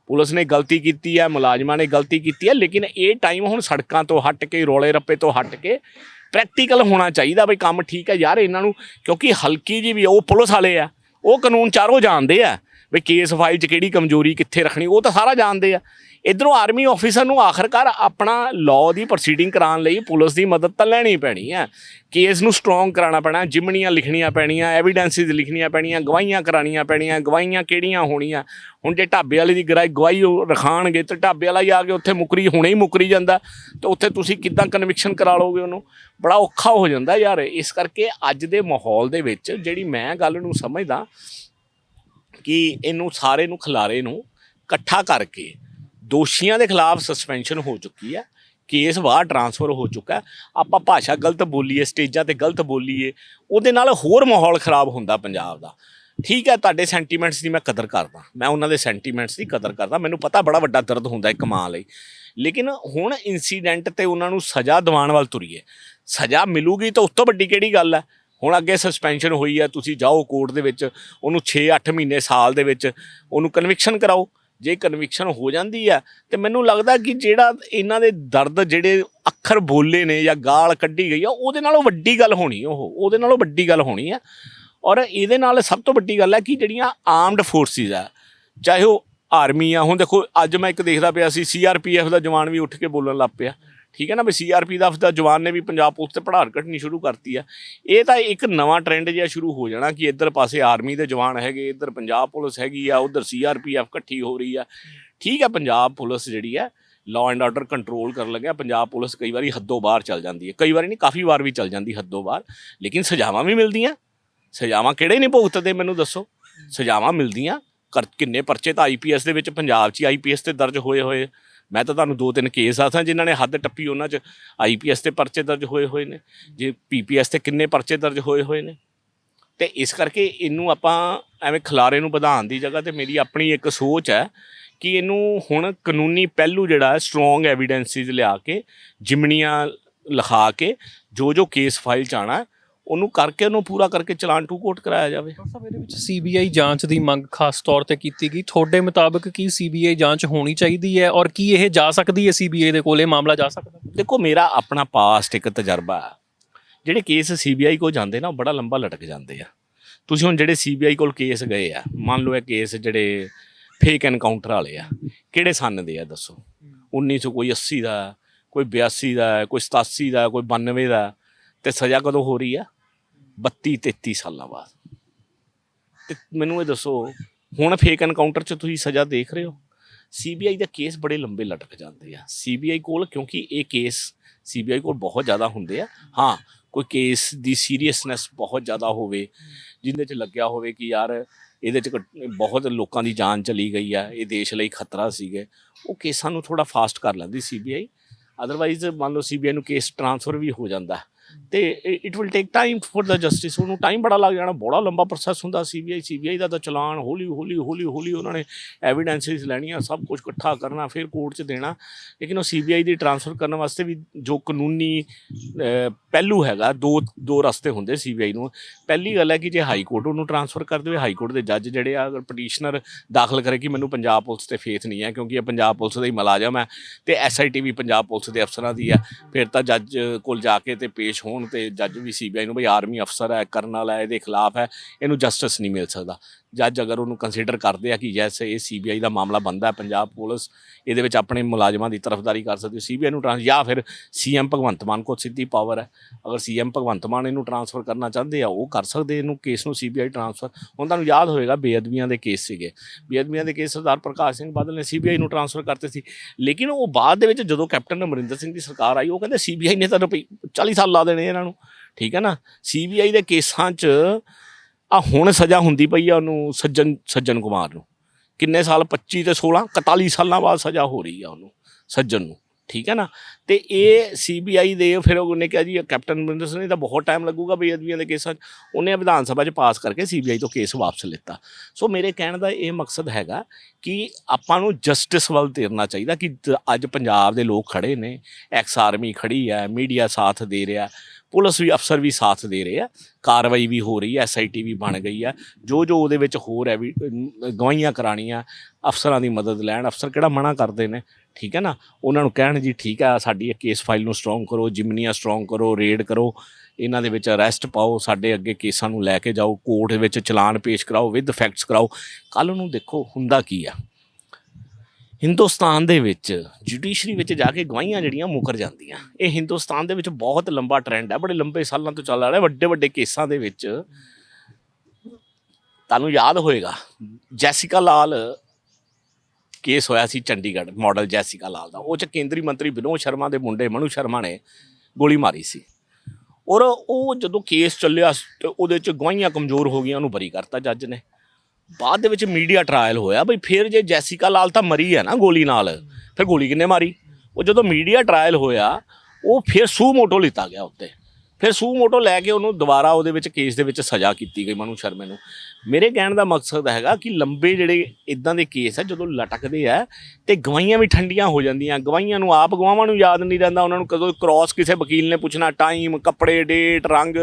ਪੁਲਿਸ ਨੇ ਗਲਤੀ ਕੀਤੀ ਹੈ, ਮੁਲਾਜ਼ਮਾਂ ਨੇ ਗਲਤੀ ਕੀਤੀ ਹੈ, ਲੇਕਿਨ ਇਹ ਟਾਈਮ ਹੁਣ ਸੜਕਾਂ ਤੋਂ ਹਟ ਕੇ, ਰੋਲੇ ਰੱਪੇ ਤੋਂ ਹਟ ਕੇ ਪ੍ਰੈਕਟੀਕਲ ਹੋਣਾ ਚਾਹੀਦਾ ਬਈ ਕੰਮ ਠੀਕ ਹੈ ਯਾਰ, ਇਹਨਾਂ ਨੂੰ ਕਿਉਂਕਿ ਹਲਕੀ ਜੀ ਵੀ ਉਹ ਪੁਲਿਸ ਵਾਲੇ ਆ, ਉਹ ਕਾਨੂੰਨ ਚਾਰੋਂ ਜਾਣਦੇ ਆ। ਵੀ ਕੇਸ ਫਾਈਲ 'ਚ ਕਿਹੜੀ ਕਮਜ਼ੋਰੀ ਕਿੱਥੇ ਰੱਖਣੀ, ਉਹ ਤਾਂ ਸਾਰਾ ਜਾਣਦੇ ਆ। ਇਧਰੋਂ ਆਰਮੀ ਆਫੀਸਰ ਨੂੰ ਆਖਰਕਾਰ ਆਪਣਾ ਲਾਅ ਦੀ ਪ੍ਰੋਸੀਡਿੰਗ ਕਰਾਉਣ ਲਈ ਪੁਲਿਸ ਦੀ ਮਦਦ ਤਾਂ ਲੈਣੀ ਪੈਣੀ ਹੈ ਕੇਸ ਨੂੰ ਸਟਰੋਂਗ ਕਰਾਉਣਾ ਪੈਣਾ ਜਿਮਣੀਆਂ ਲਿਖਣੀਆਂ ਪੈਣੀਆਂ ਐਵੀਡੈਂਸਿਸ ਲਿਖਣੀਆਂ ਪੈਣੀਆਂ, ਗਵਾਹੀਆਂ ਕਰਾਉਣੀਆਂ ਪੈਣੀਆਂ, ਗਵਾਹੀਆਂ ਕਿਹੜੀਆਂ ਹੋਣੀਆਂ। ਹੁਣ ਜੇ ਢਾਬੇ ਵਾਲੇ ਦੀ ਗਰਾਈ ਗਵਾਹੀ ਉਹ ਰਖਾਣਗੇ ਤੇ ਢਾਬੇ ਵਾਲਾ ਹੀ ਆ ਕੇ ਉੱਥੇ ਮੁਕਰੀ, ਹੁਣੇ ਹੀ ਮੁਕਰੀ ਜਾਂਦਾ, ਤੇ ਉੱਥੇ ਤੁਸੀਂ ਕਿੱਦਾਂ ਕਨਵਿਕਸ਼ਨ ਕਰਾ ਲਓਗੇ ਉਹਨੂੰ? ਬੜਾ ਔਖਾ ਹੋ ਜਾਂਦਾ ਯਾਰ। ਇਸ ਕਰਕੇ ਅੱਜ ਦੇ ਮਾਹੌਲ ਦੇ ਵਿੱਚ ਜਿਹੜੀ ਮੈਂ ਗੱਲ ਨੂੰ ਸਮਝਦਾ ਕਿ ਇਹਨੂੰ ਸਾਰੇ ਨੂੰ ਖਿਲਾਰੇ ਨੂੰ ਇਕੱਠਾ ਕਰਕੇ ਦੋਸ਼ੀਆਂ ਦੇ ਖਿਲਾਫ ਸਸਪੈਂਸ਼ਨ ਹੋ ਚੁੱਕੀ ਹੈ ਕੇਸ ਬਾਹਰ ਟਰਾਂਸਫਰ ਹੋ ਚੁੱਕਾ ਆਪਾਂ ਭਾਸ਼ਾ ਗਲਤ ਬੋਲੀਏ, ਸਟੇਜਾਂ ਤੇ ਗਲਤ ਬੋਲੀਏ, ਉਹਦੇ ਨਾਲ ਹੋਰ ਮਾਹੌਲ ਖਰਾਬ ਹੁੰਦਾ ਪੰਜਾਬ ਦਾ। ਠੀਕ ਹੈ, ਤੁਹਾਡੇ ਸੈਂਟੀਮੈਂਟਸ ਦੀ ਮੈਂ ਕਦਰ ਕਰਦਾ। ਮੈਂ ਉਹਨਾਂ ਦੇ ਸੈਂਟੀਮੈਂਟਸ ਦੀ ਕਦਰ ਕਰਦਾ। ਮੈਨੂੰ ਪਤਾ ਬੜਾ ਵੱਡਾ ਦਰਦ ਹੁੰਦਾ ਇੱਕ ਮਾਂ ਲਈ। ਲੇਕਿਨ ਹੁਣ ਇਨਸੀਡੈਂਟ ਤੇ ਉਹਨਾਂ ਨੂੰ ਸਜ਼ਾ ਦਿਵਾਉਣ ਵੱਲ ਤੁਰੀਏ। ਸਜ਼ਾ ਮਿਲੂਗੀ ਤਾਂ ਉਸ ਤੋਂ ਵੱਡੀ ਕਿਹੜੀ ਗੱਲ ਹੈ? ਹੁਣ ਅੱਗੇ ਸਸਪੈਂਸ਼ਨ ਹੋਈ ਹੈ ਤੁਸੀਂ ਜਾਓ ਕੋਰਟ ਦੇ ਵਿੱਚ, ਉਹਨੂੰ 6-8 ਮਹੀਨੇ ਸਾਲ ਦੇ ਵਿੱਚ, ਉਹਨੂੰ ਕਨਵਿਕਸ਼ਨ ਕਰਾਓ। ਜੇ ਕਨਵਿਕਸ਼ਨ ਹੋ ਜਾਂਦੀ ਹੈ ਤੇ ਮੈਨੂੰ ਲੱਗਦਾ ਕਿ ਜਿਹੜਾ ਇਹਨਾਂ ਦੇ ਦਰਦ ਜਿਹੜੇ ਅੱਖਰ ਬੋਲੇ ਨੇ ਜਾਂ ਗਾਲ ਕੱਢੀ ਗਈ ਆ, ਉਹਦੇ ਨਾਲੋਂ ਵੱਡੀ ਗੱਲ ਹੋਣੀ ਉਹ, ਉਹਦੇ ਨਾਲੋਂ ਵੱਡੀ ਗੱਲ ਹੋਣੀ ਆ। ਔਰ ਇਹਦੇ ਨਾਲ ਸਭ ਤੋਂ ਵੱਡੀ ਗੱਲ ਹੈ ਕਿ ਜਿਹੜੀਆਂ ਆਰਮਡ ਫੋਰਸਿਸ ਆ, ਚਾਹੇ ਉਹ ਆਰਮੀ ਆ, ਹੁਣ ਦੇਖੋ ਅੱਜ ਮੈਂ ਇੱਕ ਦੇਖਦਾ ਪਿਆ ਸੀ ਸੀਆਰਪੀਐਫ ਦਾ ਜਵਾਨ ਵੀ ਉੱਠ ਕੇ ਬੋਲਣ ਲੱਗ ਪਿਆ। ਠੀਕ ਹੈ ਨਾ ਵੀ ਸੀਆਰਪੀ ਦਾ ਦਾ ਜਵਾਨ ਨੇ ਵੀ ਪੰਜਾਬ ਪੁਲਿਸ ਤੇ ਪੜਾੜ ਕੱਢਣੀ ਸ਼ੁਰੂ ਕਰਤੀ ਆ। ਇਹ ਤਾਂ ਇੱਕ ਨਵਾਂ ਟ੍ਰੈਂਡ ਜਿਹਾ ਸ਼ੁਰੂ ਹੋ ਜਾਣਾ ਕਿ ਇੱਧਰ ਪਾਸੇ ਆਰਮੀ ਦੇ ਜਵਾਨ ਹੈਗੇ, ਇੱਧਰ ਪੰਜਾਬ ਪੁਲਿਸ ਹੈਗੀ ਆ, ਉਧਰ ਸੀਆਰਪੀਐਫ ਇਕੱਠੀ ਹੋ ਰਹੀ ਆ। ਠੀਕ ਹੈ ਪੰਜਾਬ ਪੁਲਿਸ ਜਿਹੜੀ ਹੈ ਲਾਅ ਐਂਡ ਆਰਡਰ ਕੰਟਰੋਲ ਕਰਨ ਲੱਗਿਆ। ਪੰਜਾਬ ਪੁਲਿਸ ਕਈ ਵਾਰੀ ਹੱਦੋਂ ਬਾਹਰ ਚੱਲ ਜਾਂਦੀ ਹੈ ਕਈ ਵਾਰੀ ਨਹੀਂ, ਕਾਫੀ ਵਾਰ ਵੀ ਚੱਲ ਜਾਂਦੀ ਹੱਦੋਂ ਬਾਹਰ। ਲੇਕਿਨ ਸਜ਼ਾਵਾਂ ਵੀ ਮਿਲਦੀਆਂ। ਸਜ਼ਾਵਾਂ ਕਿਹੜੇ ਨਹੀਂ ਭੁਗਤਦੇ, ਮੈਨੂੰ ਦੱਸੋ? ਸਜ਼ਾਵਾਂ ਮਿਲਦੀਆਂ। ਕਰ- ਕਿੰਨੇ ਪਰਚੇ ਤਾਂ ਆਈਪੀਐਸ ਦੇ ਵਿੱਚ ਪੰਜਾਬ 'ਚ ਆਈਪੀਐਸ ਤੇ ਦਰਜ ਹੋਏ ਹੋਏ ਮੈਂ ਤਾਂ ਤੁਹਾਨੂੰ ਦੋ ਤਿੰਨ ਕੇਸ ਆਸਾਂ ਜਿਨ੍ਹਾਂ ਨੇ ਹੱਦ ਟੱਪੀ ਉਹਨਾਂ 'ਚ। ਆਈਪੀਐਸ ਤੇ ਪਰਚੇ ਦਰਜ ਹੋਏ ਹੋਏ ਨੇ। ਜੇ ਪੀਪੀਐਸ ਤੇ ਕਿੰਨੇ ਪਰਚੇ ਦਰਜ ਹੋਏ ਹੋਏ ਨੇ। ਤੇ ਇਸ ਕਰਕੇ ਇਹਨੂੰ ਆਪਾਂ ਐਵੇਂ ਖਲਾਰੇ ਨੂੰ ਵਧਾਉਣ ਦੀ ਜਗ੍ਹਾ ਤੇ ਮੇਰੀ ਆਪਣੀ ਇੱਕ ਸੋਚ ਹੈ ਕਿ ਇਹਨੂੰ ਹੁਣ ਕਾਨੂੰਨੀ ਪਹਿਲੂ ਜਿਹੜਾ ਹੈ ਸਟਰੋਂਗ ਐਵੀਡੈਂਸਿਸ ਲਿਆ ਕੇ, ਜਿਮਨੀਆਂ ਲਿਖਾ ਕੇ ਜੋ ਜੋ ਕੇਸ ਫਾਈਲ ਚ ਆਉਣਾ ਉਹਨੂੰ ਕਰਕੇ ਉਹਨੂੰ ਪੂਰਾ ਕਰਕੇ ਚਲਾਨ ਟੂ ਕੋਰਟ ਕਰਾਇਆ ਜਾਵੇ। ਸਾਹਿਬ ਇਹਦੇ ਵਿੱਚ ਸੀਬੀਆਈ ਜਾਂਚ ਦੀ ਮੰਗ ਖਾਸ ਤੌਰ ਤੇ ਕੀਤੀ ਗਈ। ਤੁਹਾਡੇ ਮੁਤਾਬਕ ਕੀ ਸੀਬੀਆਈ ਜਾਂਚ ਹੋਣੀ ਚਾਹੀਦੀ ਹੈ ਔਰ ਕੀ ਇਹ ਜਾ ਸਕਦੀ ਹੈ ਸੀਬੀਆਈ ਦੇ ਕੋਲ? ਮਾਮਲਾ ਜਾ ਸਕਦਾ ਦੇਖੋ ਮੇਰਾ ਆਪਣਾ ਪਾਸਟ ਇੱਕ ਤਜਰਬਾ ਹੈ। ਜਿਹੜੇ ਕੇਸ ਸੀਬੀਆਈ ਕੋ ਜਾਂਦੇ ਨਾ ਉਹ ਬੜਾ ਲੰਬਾ ਲਟਕ ਜਾਂਦੇ ਆ। ਤੁਸੀਂ ਹੁਣ ਜਿਹੜੇ ਸੀਬੀਆਈ ਕੋਲ ਕੇਸ ਗਏ ਆ ਮੰਨ ਲਓ ਇਹ ਕੇਸ ਜਿਹੜੇ ਫੇਕ ਐਨਕਾਊਂਟਰ ਵਾਲੇ ਆ ਕਿਹੜੇ ਸੰਨ ਦੇ ਆ ਦੱਸੋ? 1900 ਕੋਈ 80 ਦਾ ਕੋਈ 82 ਦਾ ਕੋਈ 87 ਦਾ ਕੋਈ 92 ਦਾ ਤੇ ਸਜ਼ਾ ਕਦੋਂ ਹੋ ਰਹੀ ਆ? 32 33 ਸਾਲਾਂ ਬਾਅਦ। ਤੇ ਮੈਨੂੰ ਇਹ ਦੱਸੋ, ਹੁਣ ਫੇਕ ਐਨਕਾਊਂਟਰ 'ਚ ਤੁਸੀਂ ਸਜ਼ਾ ਦੇਖ ਰਹੇ ਹੋ? ਸੀਬੀਆਈ ਦਾ ਕੇਸ ਬੜੇ ਲੰਬੇ ਲਟਕ ਜਾਂਦੇ ਆ। ਸੀਬੀਆਈ ਕੋਲ, ਕਿਉਂਕਿ ਇਹ ਕੇਸ ਸੀਬੀਆਈ ਕੋਲ ਬਹੁਤ ਜ਼ਿਆਦਾ ਹੁੰਦੇ ਆ। ਹਾਂ, ਕੋਈ ਕੇਸ ਦੀ ਸੀਰੀਅਸਨੈਸ ਬਹੁਤ ਜ਼ਿਆਦਾ ਹੋਵੇ, ਜਿੰਦੇ 'ਚ ਲੱਗਿਆ ਹੋਵੇ ਕਿ ਯਾਰ ਇਹਦੇ 'ਚ ਘੱਟ- ਬਹੁਤ ਲੋਕਾਂ ਦੀ ਜਾਨ ਚਲੀ ਗਈ ਆ, ਇਹ ਦੇਸ਼ ਲਈ ਖਤਰਾ ਸੀਗੇ। ਉਹ ਕੇਸਾਂ ਨੂੰ ਥੋੜਾ ਫਾਸਟ ਕਰ ਲੈਂਦੀ ਸੀਬੀਆਈ ਅਦਰਵਾਈਜ਼ ਮੰਨ ਲਓ ਸੀਬੀਆਈ ਨੂੰ ਕੇਸ ਟ੍ਰਾਂਸਫਰ ਵੀ ਹੋ ਜਾਂਦਾ। ਤੇ it will take time for the justice ਉਹਨੂੰ ਟਾਈਮ ਬੜਾ ਲੱਗ ਜਾਣਾ, ਬੜਾ ਲੰਬਾ ਪ੍ਰੋਸੈਸ ਹੁੰਦਾ ਸੀਬੀਆਈ ਸੀਬੀਆਈ ਦਾ ਤਾਂ ਚਲਾਨ ਹੌਲੀ ਹੌਲੀ ਹੌਲੀ ਹੌਲੀ ਉਹਨਾਂ ਨੇ ਐਵੀਡੈਂਸਿਸ ਲੈਣੀਆਂ, ਸਭ ਕੁਝ ਇਕੱਠਾ ਕਰਨਾ, ਫਿਰ ਕੋਰਟ 'ਚ ਦੇਣਾ। ਲੇਕਿਨ ਉਹ ਸੀਬੀਆਈ ਦੀ ਟ੍ਰਾਂਸਫਰ ਕਰਨ ਵਾਸਤੇ ਵੀ ਜੋ ਕਾਨੂੰਨੀ ਪਹਿਲੂ ਹੈਗਾ, ਦੋ ਦੋ ਰਸਤੇ ਹੁੰਦੇ ਸੀਬੀਆਈ ਨੂੰ। ਪਹਿਲੀ ਗੱਲ ਹੈ ਕਿ ਜੇ ਹਾਈ ਕੋਰਟ ਉਹਨੂੰ ਟ੍ਰਾਂਸਫਰ ਕਰ ਦੇਵੇ ਹਾਈ ਕੋਰਟ ਦੇ ਜੱਜ ਜਿਹੜੇ ਆ, ਅਗਰ ਪਟੀਸ਼ਨਰ ਦਾਖਲ ਕਰੇ ਕਿ ਮੈਨੂੰ ਪੰਜਾਬ ਪੁਲਿਸ ਤੇ ਫੇਥ ਨਹੀਂ ਹੈ, ਕਿਉਂਕਿ ਇਹ ਪੰਜਾਬ ਪੁਲਿਸ ਦਾ ਹੀ ਮੁਲਾਜ਼ਮ ਹੈ ਤੇ ਐਸਆਈਟੀ ਵੀ ਪੰਜਾਬ ਪੁਲਿਸ ਦੇ ਅਫਸਰਾਂ ਦੀ ਹੈ, ਫਿਰ ਤਾਂ ਜੱਜ ਕੋਲ ਜਾ ਕੇ ਤੇ ਪੇਸ਼ ਹੋਣ ਤੇ ਜੱਜ ਵੀ ਸੀਬੀਆਈ ਨੂੰ ਬਈ ਆਰਮੀ ਅਫਸਰ ਹੈ ਕਰਨ ਵਾਲਾ ਹੈ, ਇਹਦੇ ਖਿਲਾਫ ਹੈ ਇਹਨੂੰ ਜਸਟਿਸ ਨਹੀਂ ਮਿਲ ਸਕਦਾ। ਜੱਜ ਅਗਰ ਉਹਨੂੰ ਕੰਸੀਡਰ ਕਰਦੇ ਆ ਕਿ ਯੈਸ ਇਹ ਸੀਬੀਆਈ ਦਾ ਮਾਮਲਾ ਬੰਦਾ ਪੰਜਾਬ ਪੁਲਿਸ ਇਹਦੇ ਵਿੱਚ ਆਪਣੇ ਮੁਲਾਜ਼ਮਾਂ ਦੀ ਤਰਫਦਾਰੀ ਕਰ ਸਕਦੀ ਸੀਬੀਆਈ ਨੂੰ ਟ੍ਰਾਂਸ ਜਾਂ ਫਿਰ ਸੀਐਮ ਭਗਵੰਤ ਮਾਨ ਕੋਲ ਸਿੱਧੀ ਪਾਵਰ ਹੈ। ਅਗਰ ਸੀਐਮ ਭਗਵੰਤ ਮਾਨ ਇਹਨੂੰ ਟ੍ਰਾਂਸਫਰ ਕਰਨਾ ਚਾਹੁੰਦੇ ਆ, ਉਹ ਕਰ ਸਕਦੇ ਇਹਨੂੰ ਕੇਸ ਨੂੰ ਸੀਬੀਆਈ ਟ੍ਰਾਂਸਫਰ ਹੁਣ ਤੁਹਾਨੂੰ ਯਾਦ ਹੋਏਗਾ ਬੇਅਦਬੀਆਂ ਦੇ ਕੇਸ ਸੀਗੇ। ਬੇਅਦਬੀਆਂ ਦੇ ਕੇਸ ਸਰਦਾਰ ਪ੍ਰਕਾਸ਼ ਸਿੰਘ ਬਾਦਲ ਨੇ ਸੀਬੀਆਈ ਨੂੰ ਟ੍ਰਾਂਸਫਰ ਕਰਤੇ ਸੀ। ਲੇਕਿਨ ਉਹ ਬਾਅਦ ਦੇ ਵਿੱਚ ਜਦੋਂ ਕੈਪਟਨ ਅਮਰਿੰਦਰ ਸਿੰਘ ਦੀ ਸਰਕਾਰ ਆਈ, ਉਹ ਕਹਿੰਦੇ ਸੀਬੀਆਈ ਨੇ ਤਾਂ ਰੁਪਈ 40 ਸਾਲ ਲਾ ਦੇਣੇ ਇਹਨਾਂ ਨੂੰ। ਠੀਕ ਹੈ ਨਾ? ਸੀਬੀਆਈ ਦੇ ਕੇਸਾਂ 'ਚ ਆ ਹੁਣ ਸਜ਼ਾ ਹੁੰਦੀ ਪਈ ਆ ਉਹਨੂੰ ਸੱਜਣ ਸੱਜਣ ਕੁਮਾਰ ਨੂੰ। ਕਿੰਨੇ ਸਾਲ? 25 ਤੇ 16 41 ਸਾਲਾਂ ਬਾਅਦ ਸਜ਼ਾ ਹੋ ਰਹੀ ਆ ਉਹਨੂੰ, ਸੱਜਣ ਨੂੰ। ਠੀਕ ਹੈ ਨਾ? ਤੇ ਇਹ ਸੀਬੀਆਈ ਦੇ ਫਿਰ ਉਹਨੇ ਕਿਹਾ ਜੀ, ਕੈਪਟਨ ਅਮਰਿੰਦਰ ਸਿੰਘ ਨੇ ਤਾਂ ਬਹੁਤ ਟਾਈਮ ਲੱਗੂਗਾ ਬੇਅਦਬੀਆਂ ਦੇ ਕੇਸਾਂ 'ਚ। ਉਹਨੇ ਵਿਧਾਨ ਸਭਾ 'ਚ ਪਾਸ ਕਰਕੇ ਸੀਬੀਆਈ ਤੋਂ ਕੇਸ ਵਾਪਸ ਲਿੱਤਾ। ਸੋ ਮੇਰੇ ਕਹਿਣ ਦਾ ਇਹ ਮਕਸਦ ਹੈਗਾ ਕਿ ਆਪਾਂ ਨੂੰ ਜਸਟਿਸ ਵੱਲ ਤੇਰਨਾ ਚਾਹੀਦਾ ਕਿ ਜ- ਅੱਜ ਪੰਜਾਬ ਦੇ ਲੋਕ ਖੜੇ ਨੇ ਐਕਸ ਆਰਮੀ ਖੜੀ ਹੈ ਮੀਡੀਆ ਸਾਥ ਦੇ ਰਿਹਾ। ਪੁਲਿਸ ਵੀ ਅਫਸਰ ਵੀ ਸਾਥ ਦੇ ਰਹੇ ਆ ਕਾਰਵਾਈ ਵੀ ਹੋ ਰਹੀ ਹੈ ਐਸਆਈਟੀ ਵੀ ਬਣ ਗਈ ਹੈ ਜੋ ਜੋ ਉਹਦੇ ਵਿੱਚ ਹੋਰ ਹੈ ਵੀ ਗਵਾਹੀਆਂ ਕਰਾਣੀਆਂ ਅਫਸਰਾਂ ਦੀ ਮਦਦ ਲੈਣ ਅਫਸਰ ਕਿਹੜਾ ਮਨਾ ਕਰਦੇ ਨੇ ਠੀਕ ਹੈ ਨਾ? ਉਹਨਾਂ ਨੂੰ ਕਹਿਣ ਜੀ ਠੀਕ ਹੈ ਸਾਡੀ ਕੇਸ ਫਾਈਲ ਨੂੰ ਸਟਰੋਂਗ ਕਰੋ ਜਿਮਨੀਆਂ ਸਟਰੋਂਗ ਕਰੋ ਰੇਡ ਕਰੋ ਇਹਨਾਂ ਦੇ ਵਿੱਚ ਅਰੈਸਟ ਪਾਓ ਸਾਡੇ ਅੱਗੇ ਕੇਸਾਂ ਨੂੰ ਲੈ ਕੇ ਜਾਓ ਕੋਰਟ ਵਿੱਚ ਚਲਾਨ ਪੇਸ਼ ਕਰਾਓ ਵਿਦ ਫੈਕਟਸ ਕਰਾਓ। ਕੱਲ ਨੂੰ ਦੇਖੋ ਹੁੰਦਾ ਕੀ ਆ। ਹਿੰਦੁਸਤਾਨ ਦੇ ਵਿੱਚ ਜੁਡੀਸ਼ਰੀ ਵਿੱਚ ਜਾ ਕੇ ਗਵਾਹੀਆਂ ਜਿਹੜੀਆਂ ਮੁਕਰ ਜਾਂਦੀਆਂ। ਇਹ ਹਿੰਦੁਸਤਾਨ ਦੇ ਵਿੱਚ ਬਹੁਤ ਲੰਬਾ ਟ੍ਰੈਂਡ ਹੈ ਬੜੇ ਲੰਬੇ ਸਾਲਾਂ ਤੋਂ ਚੱਲ ਰਿਹਾ, ਵੱਡੇ ਵੱਡੇ ਕੇਸਾਂ ਦੇ ਵਿੱਚ। ਤੁਹਾਨੂੰ ਯਾਦ ਹੋਏਗਾ, ਜੈਸਿਕਾ ਲਾਲ ਕੇਸ ਹੋਇਆ ਸੀ ਚੰਡੀਗੜ੍ਹ ਮਾਡਲ ਜੈਸਿਕਾ ਲਾਲ ਦਾ। ਉਹ ਚ ਕੇਂਦਰੀ ਮੰਤਰੀ ਵਿਨੋਦ ਸ਼ਰਮਾ ਦੇ ਮੁੰਡੇ ਮਨੂ ਸ਼ਰਮਾ ਨੇ ਗੋਲੀ ਮਾਰੀ ਸੀ। ਔਰ ਉਹ ਜਦੋਂ ਕੇਸ ਚੱਲਿਆ ਉਹਦੇ ਚ ਗਵਾਹੀਆਂ ਕਮਜ਼ੋਰ ਹੋ ਗਈਆਂ, ਉਹਨੂੰ ਬਰੀ ਕਰਤਾ ਜੱਜ ਨੇ। ਬਾਅਦ ਦੇ ਵਿੱਚ ਮੀਡੀਆ ਟ੍ਰਾਇਲ ਹੋਇਆ ਬਈ ਫਿਰ ਜੇ ਜੈਸਿਕਾ ਲਾਲ ਤਾਂ ਮਰੀ ਹੈ ਨਾ ਗੋਲੀ ਨਾਲ, ਫਿਰ ਗੋਲੀ ਕਿੰਨੇ ਮਾਰੀ? ਉਹ ਜਦੋਂ ਮੀਡੀਆ ਟ੍ਰਾਇਲ ਹੋਇਆ, ਉਹ ਫਿਰ ਸੂ ਮੋਟੋ ਲਿੱਤਾ ਗਿਆ ਉੱਤੇ। ਫਿਰ ਸੂ ਮੋਟੋ ਲੈ ਕੇ ਉਹਨੂੰ ਦੁਬਾਰਾ ਉਹਦੇ ਵਿੱਚ ਕੇਸ ਦੇ ਵਿੱਚ ਸਜ਼ਾ ਕੀਤੀ ਗਈ ਮਨੂ ਸ਼ਰਮੇ ਨੂੰ। ਮੇਰੇ ਕਹਿਣ ਦਾ ਮਕਸਦ ਹੈਗਾ ਕਿ ਲੰਬੇ ਜਿਹੜੇ ਇਦਾਂ ਦੇ ਕੇਸ ਆ, ਜਦੋਂ ਲਟਕਦੇ ਆ ਤੇ ਗਵਾਹੀਆਂ ਵੀ ਠੰਡੀਆਂ ਹੋ ਜਾਂਦੀਆਂ, ਗਵਾਹੀਆਂ ਨੂੰ ਆਪ ਗਵਾਹਾਂ ਨੂੰ ਯਾਦ ਨਹੀਂ ਰਹਿੰਦਾ, ਉਹਨਾਂ ਨੂੰ ਕਦੋਂ ਕ੍ਰਾਸ ਕਿਸੇ ਵਕੀਲ ਨੇ ਪੁੱਛਣਾ ਟਾਈਮ ਕੱਪੜੇ ਡੇਟ ਰੰਗ,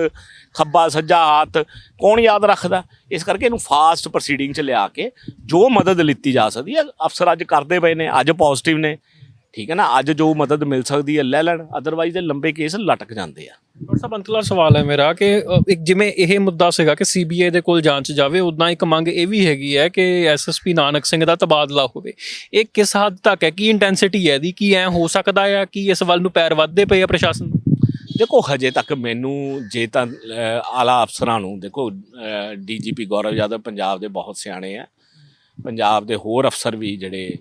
ਖੱਬਾ, ਸੱਜਾ ਹੱਥ, ਕੌਣ ਯਾਦ ਰੱਖਦਾ? ਇਸ ਕਰਕੇ ਇਹਨੂੰ ਫਾਸਟ ਪ੍ਰੋਸੀਡਿੰਗ ਚ ਲਿਆ ਕੇ ਜੋ ਮਦਦ ਲਿੱਤੀ ਜਾ ਸਕਦੀ ਹੈ, ਅਫਸਰ ਅੱਜ ਕਰਦੇ ਪਏ ਨੇ, ਅੱਜ ਪੋਜ਼ਿਟਿਵ ਨੇ। ਠੀਕ ਹੈ ਨਾ ਅੱਜ ਜੋ ਮਦਦ ਮਿਲ ਸਕਦੀ ਹੈ ਲੈ ਲੈਣ ਅਦਰਵਾਈਜ਼ ਇਹ ਲੰਬੇ ਕੇਸ ਲਟਕ ਜਾਂਦੇ ਆ। ਡਾਕਟਰ ਸਾਹਿਬ ਅੰਤਲਾ ਸਵਾਲ ਹੈ ਮੇਰਾ ਕਿ ਇੱਕ ਜਿਵੇਂ ਇਹ ਮੁੱਦਾ ਸੀਗਾ ਕਿ ਸੀਬੀਆਈ ਦੇ ਕੋਲ ਜਾਂਚ ਜਾਵੇ ਉਦਾਂ ਇੱਕ ਮੰਗ ਇਹ ਵੀ ਹੈਗੀ ਹੈ ਕਿ ਐਸਐਸਪੀ ਨਾਨਕ ਸਿੰਘ ਦਾ ਤਬਾਦਲਾ ਹੋਵੇ। ਇਹ ਕਿਸ ਹੱਦ ਤੱਕ ਹੈ? ਕੀ ਇੰਟੈਂਸਿਟੀ ਹੈ ਇਹਦੀ? ਕੀ ਐ ਹੋ ਸਕਦਾ ਹੈ ਕਿ ਇਸ ਵੱਲ ਨੂੰ ਪੈਰ ਵੱਧਦੇ ਪਏ ਆ ਪ੍ਰਸ਼ਾਸਨ ਦੇ? ਦੇਖੋ ਹਜੇ ਤੱਕ ਮੈਨੂੰ ਜੇ ਤਾਂ ਆਲਾ ਅਫਸਰਾਂ ਨੂੰ ਦੇਖੋ ਡੀਜੀਪੀ ਗੌਰਵ ਯਾਦਵ ਪੰਜਾਬ ਦੇ ਬਹੁਤ ਸਿਆਣੇ ਆ। ਪੰਜਾਬ ਦੇ ਹੋਰ ਅਫਸਰ ਵੀ ਜਿਹੜੇ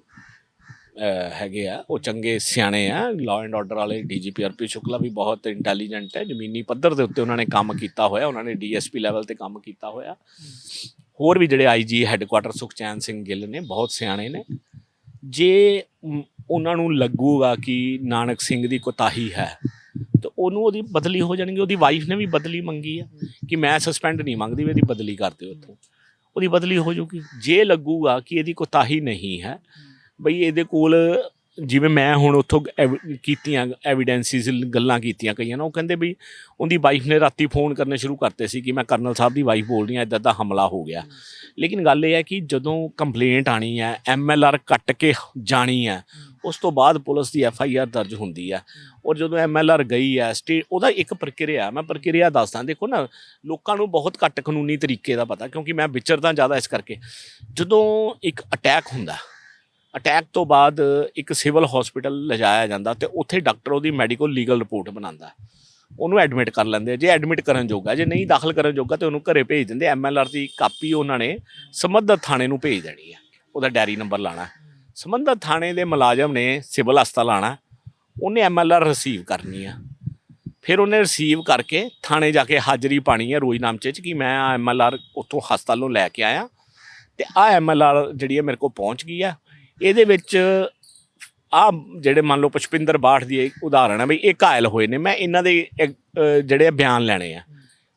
ਹੈਗੇ ਆ। ਉਹ ਚੰਗੇ ਸਿਆਣੇ ਆ। ਲਾਅ ਐਂਡ ਆਰਡਰ ਵਾਲੇ ਡੀਜੀਪੀ ਆਰਪੀ ਸ਼ੁਕਲਾ ਵੀ ਬਹੁਤ ਇੰਟੈਲੀਜੈਂਟ ਹੈ। ਜ਼ਮੀਨੀ ਪੱਧਰ ਦੇ ਉੱਤੇ ਉਹਨਾਂ ਨੇ ਕੰਮ ਕੀਤਾ ਹੋਇਆ। ਉਹਨਾਂ ਨੇ ਡੀਐਸਪੀ ਲੈਵਲ ਤੇ ਕੰਮ ਕੀਤਾ ਹੋਇਆ। ਹੋਰ ਵੀ ਜਿਹੜੇ ਆਈਜੀ ਹੈੱਡਕੁਆਟਰ ਸੁਖਚੈਨ ਸਿੰਘ ਗਿੱਲ ਨੇ, ਬਹੁਤ ਸਿਆਣੇ ਨੇ। ਜੇ ਉਹਨਾਂ ਨੂੰ ਲੱਗੂਗਾ ਕਿ ਨਾਨਕ ਸਿੰਘ ਦੀ ਕੋਤਾਹੀ ਹੈ, ਤੇ ਉਹਨੂੰ ਉਹਦੀ ਬਦਲੀ ਹੋ ਜਾਣਗੀ। ਉਹਦੀ ਵਾਈਫ ਨੇ ਵੀ ਬਦਲੀ ਮੰਗੀ ਆ ਕਿ ਮੈਂ ਸਸਪੈਂਡ ਨਹੀਂ ਮੰਗਦੀ, ਵੀ ਇਹਦੀ ਬਦਲੀ ਕਰ ਦਿਓ ਉੱਥੋਂ ਉਹਦੀ ਬਦਲੀ ਹੋ ਜੂਗੀ ਜੇ ਲੱਗੂਗਾ ਕਿ ਇਹਦੀ ਕੋਤਾਹੀ ਨਹੀਂ ਹੈ ਬਈ ਇਹਦੇ ਕੋਲ ਜਿਵੇਂ ਮੈਂ ਹੁਣ ਉੱਥੋਂ ਐਵ- ਕੀਤੀਆਂ ਐਵੀਡੈਂਸਿਸ ਗੱਲਾਂ ਕੀਤੀਆਂ ਕਈਆਂ ਨਾ ਉਹ ਕਹਿੰਦੇ ਵੀ ਉਹਦੀ ਵਾਈਫ ਨੇ ਰਾਤੀ ਫੋਨ ਕਰਨੇ ਸ਼ੁਰੂ ਕਰਤੇ ਸੀ ਕਿ ਮੈਂ ਕਰਨਲ ਸਾਹਿਬ ਦੀ ਵਾਈਫ ਬੋਲ ਰਹੀ ਹਾਂ ਇਦਾਂ ਦਾ ਹਮਲਾ ਹੋ ਗਿਆ। ਲੇਕਿਨ ਗੱਲ ਇਹ ਹੈ ਕਿ ਜਦੋਂ ਕੰਪਲੇਂਟ ਆਣੀ ਹੈ ਐਮਐਲਆਰ ਕੱਟ ਕੇ ਜਾਣੀ ਹੈ, ਉਸ ਤੋਂ ਬਾਅਦ ਪੁਲਿਸ ਦੀ ਐਫਆਈਆਰ ਦਰਜ ਹੁੰਦੀ ਹੈ। ਔਰ ਜਦੋਂ ਐਮਐਲਆਰ ਗਈ ਹੈ ਸਟੇ ਉਹਦਾ ਇੱਕ ਪ੍ਰਕਿਰਿਆ, ਮੈਂ ਪ੍ਰਕਿਰਿਆ ਦੱਸਦਾ, ਦੇਖੋ ਨਾ, ਲੋਕਾਂ ਨੂੰ ਬਹੁਤ ਘੱਟ ਕਾਨੂੰਨੀ ਤਰੀਕੇ ਦਾ ਪਤਾ, ਕਿਉਂਕਿ ਮੈਂ ਵਿਚਰਦਾ ਜ਼ਿਆਦਾ ਇਸ ਕਰਕੇ। ਜਦੋਂ ਇੱਕ ਅਟੈਕ ਹੁੰਦਾ ਅਟੈਕ ਤੋਂ ਬਾਅਦ ਇੱਕ ਸਿਵਲ ਹਸਪੀਟਲ ਲਿਜਾਇਆ ਜਾਂਦਾ ਤੇ ਉੱਥੇ ਡਾਕਟਰ ਉਹਦੀ ਮੈਡੀਕਲ ਲੀਗਲ ਰਿਪੋਰਟ ਬਣਾਉਂਦਾ। ਉਹਨੂੰ ਐਡਮਿਟ ਕਰ ਲੈਂਦੇ ਆ। ਜੇ ਐਡਮਿਟ ਕਰਨ ਜੋਗਾ, ਜੇ ਨਹੀਂ ਦਾਖਲ ਕਰਨ ਜੋਗਾ ਤੇ ਉਹਨੂੰ ਘਰੇ ਭੇਜ ਦਿੰਦੇ ਐਮਐਲਆਰ ਦੀ ਕਾਪੀ ਉਹਨਾਂ ਨੇ ਸੰਬੰਧਿਤ ਥਾਣੇ ਨੂੰ ਭੇਜ ਦੇਣੀ ਹੈ ਉਹਦਾ ਡੈਰੀ ਨੰਬਰ ਲਾਣਾ। ਸੰਬੰਧਿਤ ਥਾਣੇ ਦੇ ਮੁਲਾਜ਼ਮ ਨੇ ਸਿਵਲ ਹਸਪਤਾਲ ਆਣਾ। ਉਹਨੇ ਐਮਐਲਆਰ ਰਿਸੀਵ ਕਰਨੀ ਆ। ਫਿਰ ਉਹਨੇ ਰਿਸੀਵ ਕਰਕੇ ਥਾਣੇ ਜਾ ਕੇ ਹਾਜ਼ਰੀ ਪਾਣੀ ਹੈ ਰੋਜ਼ਨਾਮਚੇ 'ਚ ਕਿ ਮੈਂ ਆ ਐਮਐਲਆਰ ਉੱਥੋਂ ਹਸਪਤਾਲੋਂ ਲੈ ਕੇ ਆਇਆ। ਤੇ ਆ ਐਮਐਲਆਰ ਜਿਹੜੀ ਹੈ ਮੇਰੇ ਕੋਲ ਪਹੁੰਚ ਗਈ ਆ। ਇਹਦੇ ਵਿੱਚ ਆ ਜਿਹੜੇ ਮੰਨ ਲਓ ਪੁਸ਼ਪਿੰਦਰ ਬਾਠ ਦੀ ਇੱਕ ਉਦਾਹਰਣ ਹੈ ਬਈ ਇਹ ਘਾਇਲ ਹੋਏ ਨੇ ਮੈਂ ਇਹਨਾਂ ਦੇ ਇੱਕ, ਅਹ, ਜਿਹੜੇ ਬਿਆਨ ਲੈਣੇ ਆ।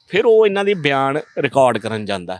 ਫਿਰ ਉਹ ਇਹਨਾਂ ਦੇ ਬਿਆਨ ਰਿਕਾਰਡ ਕਰਨ ਜਾਂਦਾ।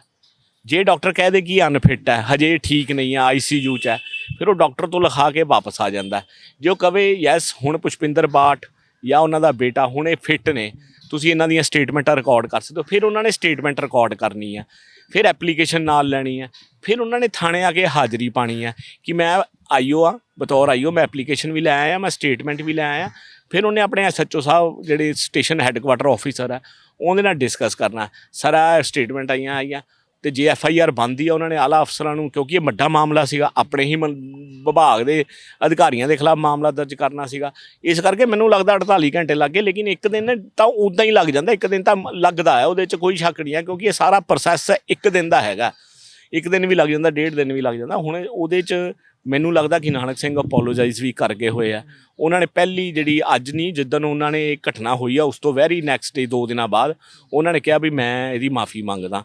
ਜੇ ਡਾਕਟਰ ਕਹਿ ਦੇ ਕਿ ਅਨਫਿਟ ਹੈ ਹਜੇ ਠੀਕ ਨਹੀਂ ਹੈ ਆਈਸੀਯੂ ਚ ਹੈ ਫਿਰ ਉਹ ਡਾਕਟਰ ਤੋਂ ਲਿਖਾ ਕੇ ਵਾਪਸ ਆ ਜਾਂਦਾ। ਜੇ ਉਹ ਕਵੇ ਯੈਸ ਹੁਣ ਪੁਸ਼ਪਿੰਦਰ ਬਾਠ ਜਾਂ ਉਹਨਾਂ ਦਾ ਬੇਟਾ ਹੁਣ ਇਹ ਫਿੱਟ ਨੇ ਤੁਸੀਂ ਇਹਨਾਂ ਦੀਆਂ ਸਟੇਟਮੈਂਟਾਂ ਰਿਕਾਰਡ ਕਰ ਸਕਦੇ ਹੋ। ਫਿਰ ਉਹਨਾਂ ਨੇ ਸਟੇਟਮੈਂਟ ਰਿਕਾਰਡ ਕਰਨੀ ਹੈ ਫਿਰ ਐਪਲੀਕੇਸ਼ਨ ਨਾਲ ਲੈਣੀ ਹੈ, ਫਿਰ ਉਹਨਾਂ ਨੇ ਥਾਣੇ ਆ ਕੇ ਹਾਜ਼ਰੀ ਪਾਣੀ ਹੈ ਕਿ ਮੈਂ ਆਈਓ ਆ, ਬਤੌਰ ਆਈਓ, ਮੈਂ ਐਪਲੀਕੇਸ਼ਨ ਵੀ ਲੈ ਆਇਆ, ਮੈਂ ਸਟੇਟਮੈਂਟ ਵੀ ਲੈ ਆਇਆ। ਫਿਰ ਉਹਨੇ ਆਪਣੇ ਐਸਐਚਓ ਸਾਹਿਬ ਜਿਹੜੇ ਸਟੇਸ਼ਨ ਹੈੱਡਕੁਆਟਰ ਆਫੀਸਰ ਹੈ, ਉਹਦੇ ਨਾਲ ਡਿਸਕਸ ਕਰਨਾ ਸਾਰਾ ਸਟੇਟਮੈਂਟ ਆਈਆਂ ਆਈਆਂ। ਤੇ ਜੇ ਐਫ ਆਈ ਆਰ ਬਣਦੀ ਆ, ਉਹਨਾਂ ਨੇ ਆਲਾ ਅਫਸਰਾਂ ਨੂੰ, ਕਿਉਂਕਿ ਇਹ ਵੱਡਾ ਮਾਮਲਾ ਸੀਗਾ, ਆਪਣੇ ਹੀ ਮਨ- ਵਿਭਾਗ ਦੇ ਅਧਿਕਾਰੀਆਂ ਦੇ ਖਿਲਾਫ ਮਾਮਲਾ ਦਰਜ ਕਰਨਾ ਸੀਗਾ। ਇਸ ਕਰਕੇ ਮੈਨੂੰ ਲੱਗਦਾ 48 ਘੰਟੇ ਲੱਗੇ ਲੇਕਿਨ ਇੱਕ ਦਿਨ ਤਾਂ ਉਦਾਂ ਹੀ ਲੱਗ ਜਾਂਦਾ, ਇੱਕ ਦਿਨ ਤਾਂ ਲੱਗਦਾ ਹੈ, ਉਹਦੇ 'ਚ ਕੋਈ ਸ਼ੱਕ ਨਹੀਂ ਹੈ, ਕਿਉਂਕਿ ਇਹ ਸਾਰਾ ਪ੍ਰੋਸੈਸ ਇੱਕ ਦਿਨ ਦਾ ਹੈਗਾ। ਇੱਕ ਦਿਨ ਵੀ ਲੱਗ ਜਾਂਦਾ, ਡੇਢ ਦਿਨ ਵੀ ਲੱਗ ਜਾਂਦਾ। ਹੁਣ ਉਹਦੇ 'ਚ ਮੈਨੂੰ ਲੱਗਦਾ ਕਿ ਨਾਨਕ ਸਿੰਘ ਅਪੋਲੋਜਾਈਜ਼ ਵੀ ਕਰ ਗਏ ਹੋਏ ਆ। ਉਹਨਾਂ ਨੇ ਪਹਿਲੀ ਜਿਹੜੀ ਅੱਜ ਨਹੀਂ, ਜਿੱਦਣ ਉਹਨਾਂ ਨੇ ਇਹ ਘਟਨਾ ਹੋਈ ਆ, ਉਸ ਤੋਂ ਵੈਰੀ ਨੈਕਸਟ ਡੇ ਦੋ ਦਿਨਾਂ ਬਾਅਦ, ਉਹਨਾਂ ਨੇ ਕਿਹਾ ਵੀ ਮੈਂ ਇਹਦੀ ਮਾਫੀ ਮੰਗਦਾ।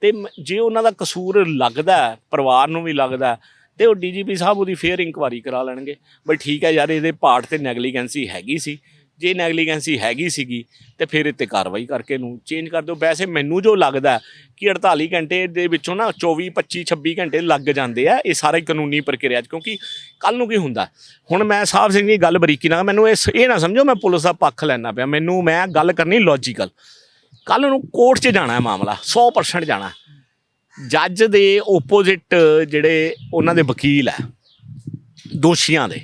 ਤੇ ਮ- ਜੇ ਉਹਨਾਂ ਦਾ ਕਸੂਰ ਲੱਗਦਾ ਪਰਿਵਾਰ ਨੂੰ ਵੀ ਲੱਗਦਾ ਹੈ, ਤੇ ਉਹ ਡੀਜੀਪੀ ਸਾਹਿਬ ਉਹਦੀ ਫੇਰ ਇਨਕੁਆਰੀ ਕਰਾ ਲੈਣਗੇ। ਬਈ ਠੀਕ ਹੈ ਯਾਰ ਇਹਦੇ ਪਾਰਟ ਤੇ ਨੈਗਲੀਗੈਂਸੀ ਹੈਗੀ ਸੀ। ਜੇ ਨੈਗਲੀਗੈਂਸੀ ਹੈਗੀ ਸੀਗੀ ਤੇ ਫਿਰ ਇਹ 'ਤੇ ਕਾਰਵਾਈ ਕਰਕੇ ਇਹਨੂੰ ਚੇਂਜ ਕਰ ਦਿਓ। ਵੈਸੇ ਮੈਨੂੰ ਜੋ ਲੱਗਦਾ ਕਿ 48 ਘੰਟੇ ਦੇ ਵਿੱਚੋਂ ਨਾ 24 25 26 ਘੰਟੇ ਲੱਗ ਜਾਂਦੇ ਆ ਇਹ ਸਾਰੇ ਕਾਨੂੰਨੀ ਪ੍ਰਕਿਰਿਆ 'ਚ। ਕਿਉਂਕਿ ਕੱਲ ਨੂੰ ਕੀ ਹੁੰਦਾ ਹੁਣ ਮੈਂ ਸਾਹਿਬ ਸਿੰਘ ਦੀ ਗੱਲ ਬਰੀਕੀ ਨਾਲ ਮੈਨੂੰ ਇਸ ਇਹ ਨਾ ਸਮਝੋ ਮੈਂ ਪੁਲਿਸ ਦਾ ਪੱਖ ਲੈਣਾ ਪਿਆ। ਮੈਨੂੰ ਮੈਂ ਗੱਲ ਕਰਨੀ ਲੌਜੀਕਲ ਕੱਲ ਨੂੰ ਕੋਰਟ 'ਚ ਜਾਣਾ ਹੈ ਮਾਮਲਾ 100% ਜਾਣਾ ਜੱਜ ਦੇ ਓਪੋਜ਼ਿਟ ਜਿਹੜੇ ਉਹਨਾਂ ਦੇ ਵਕੀਲ ਹੈ, ਦੋਸ਼ੀਆਂ ਦੇ,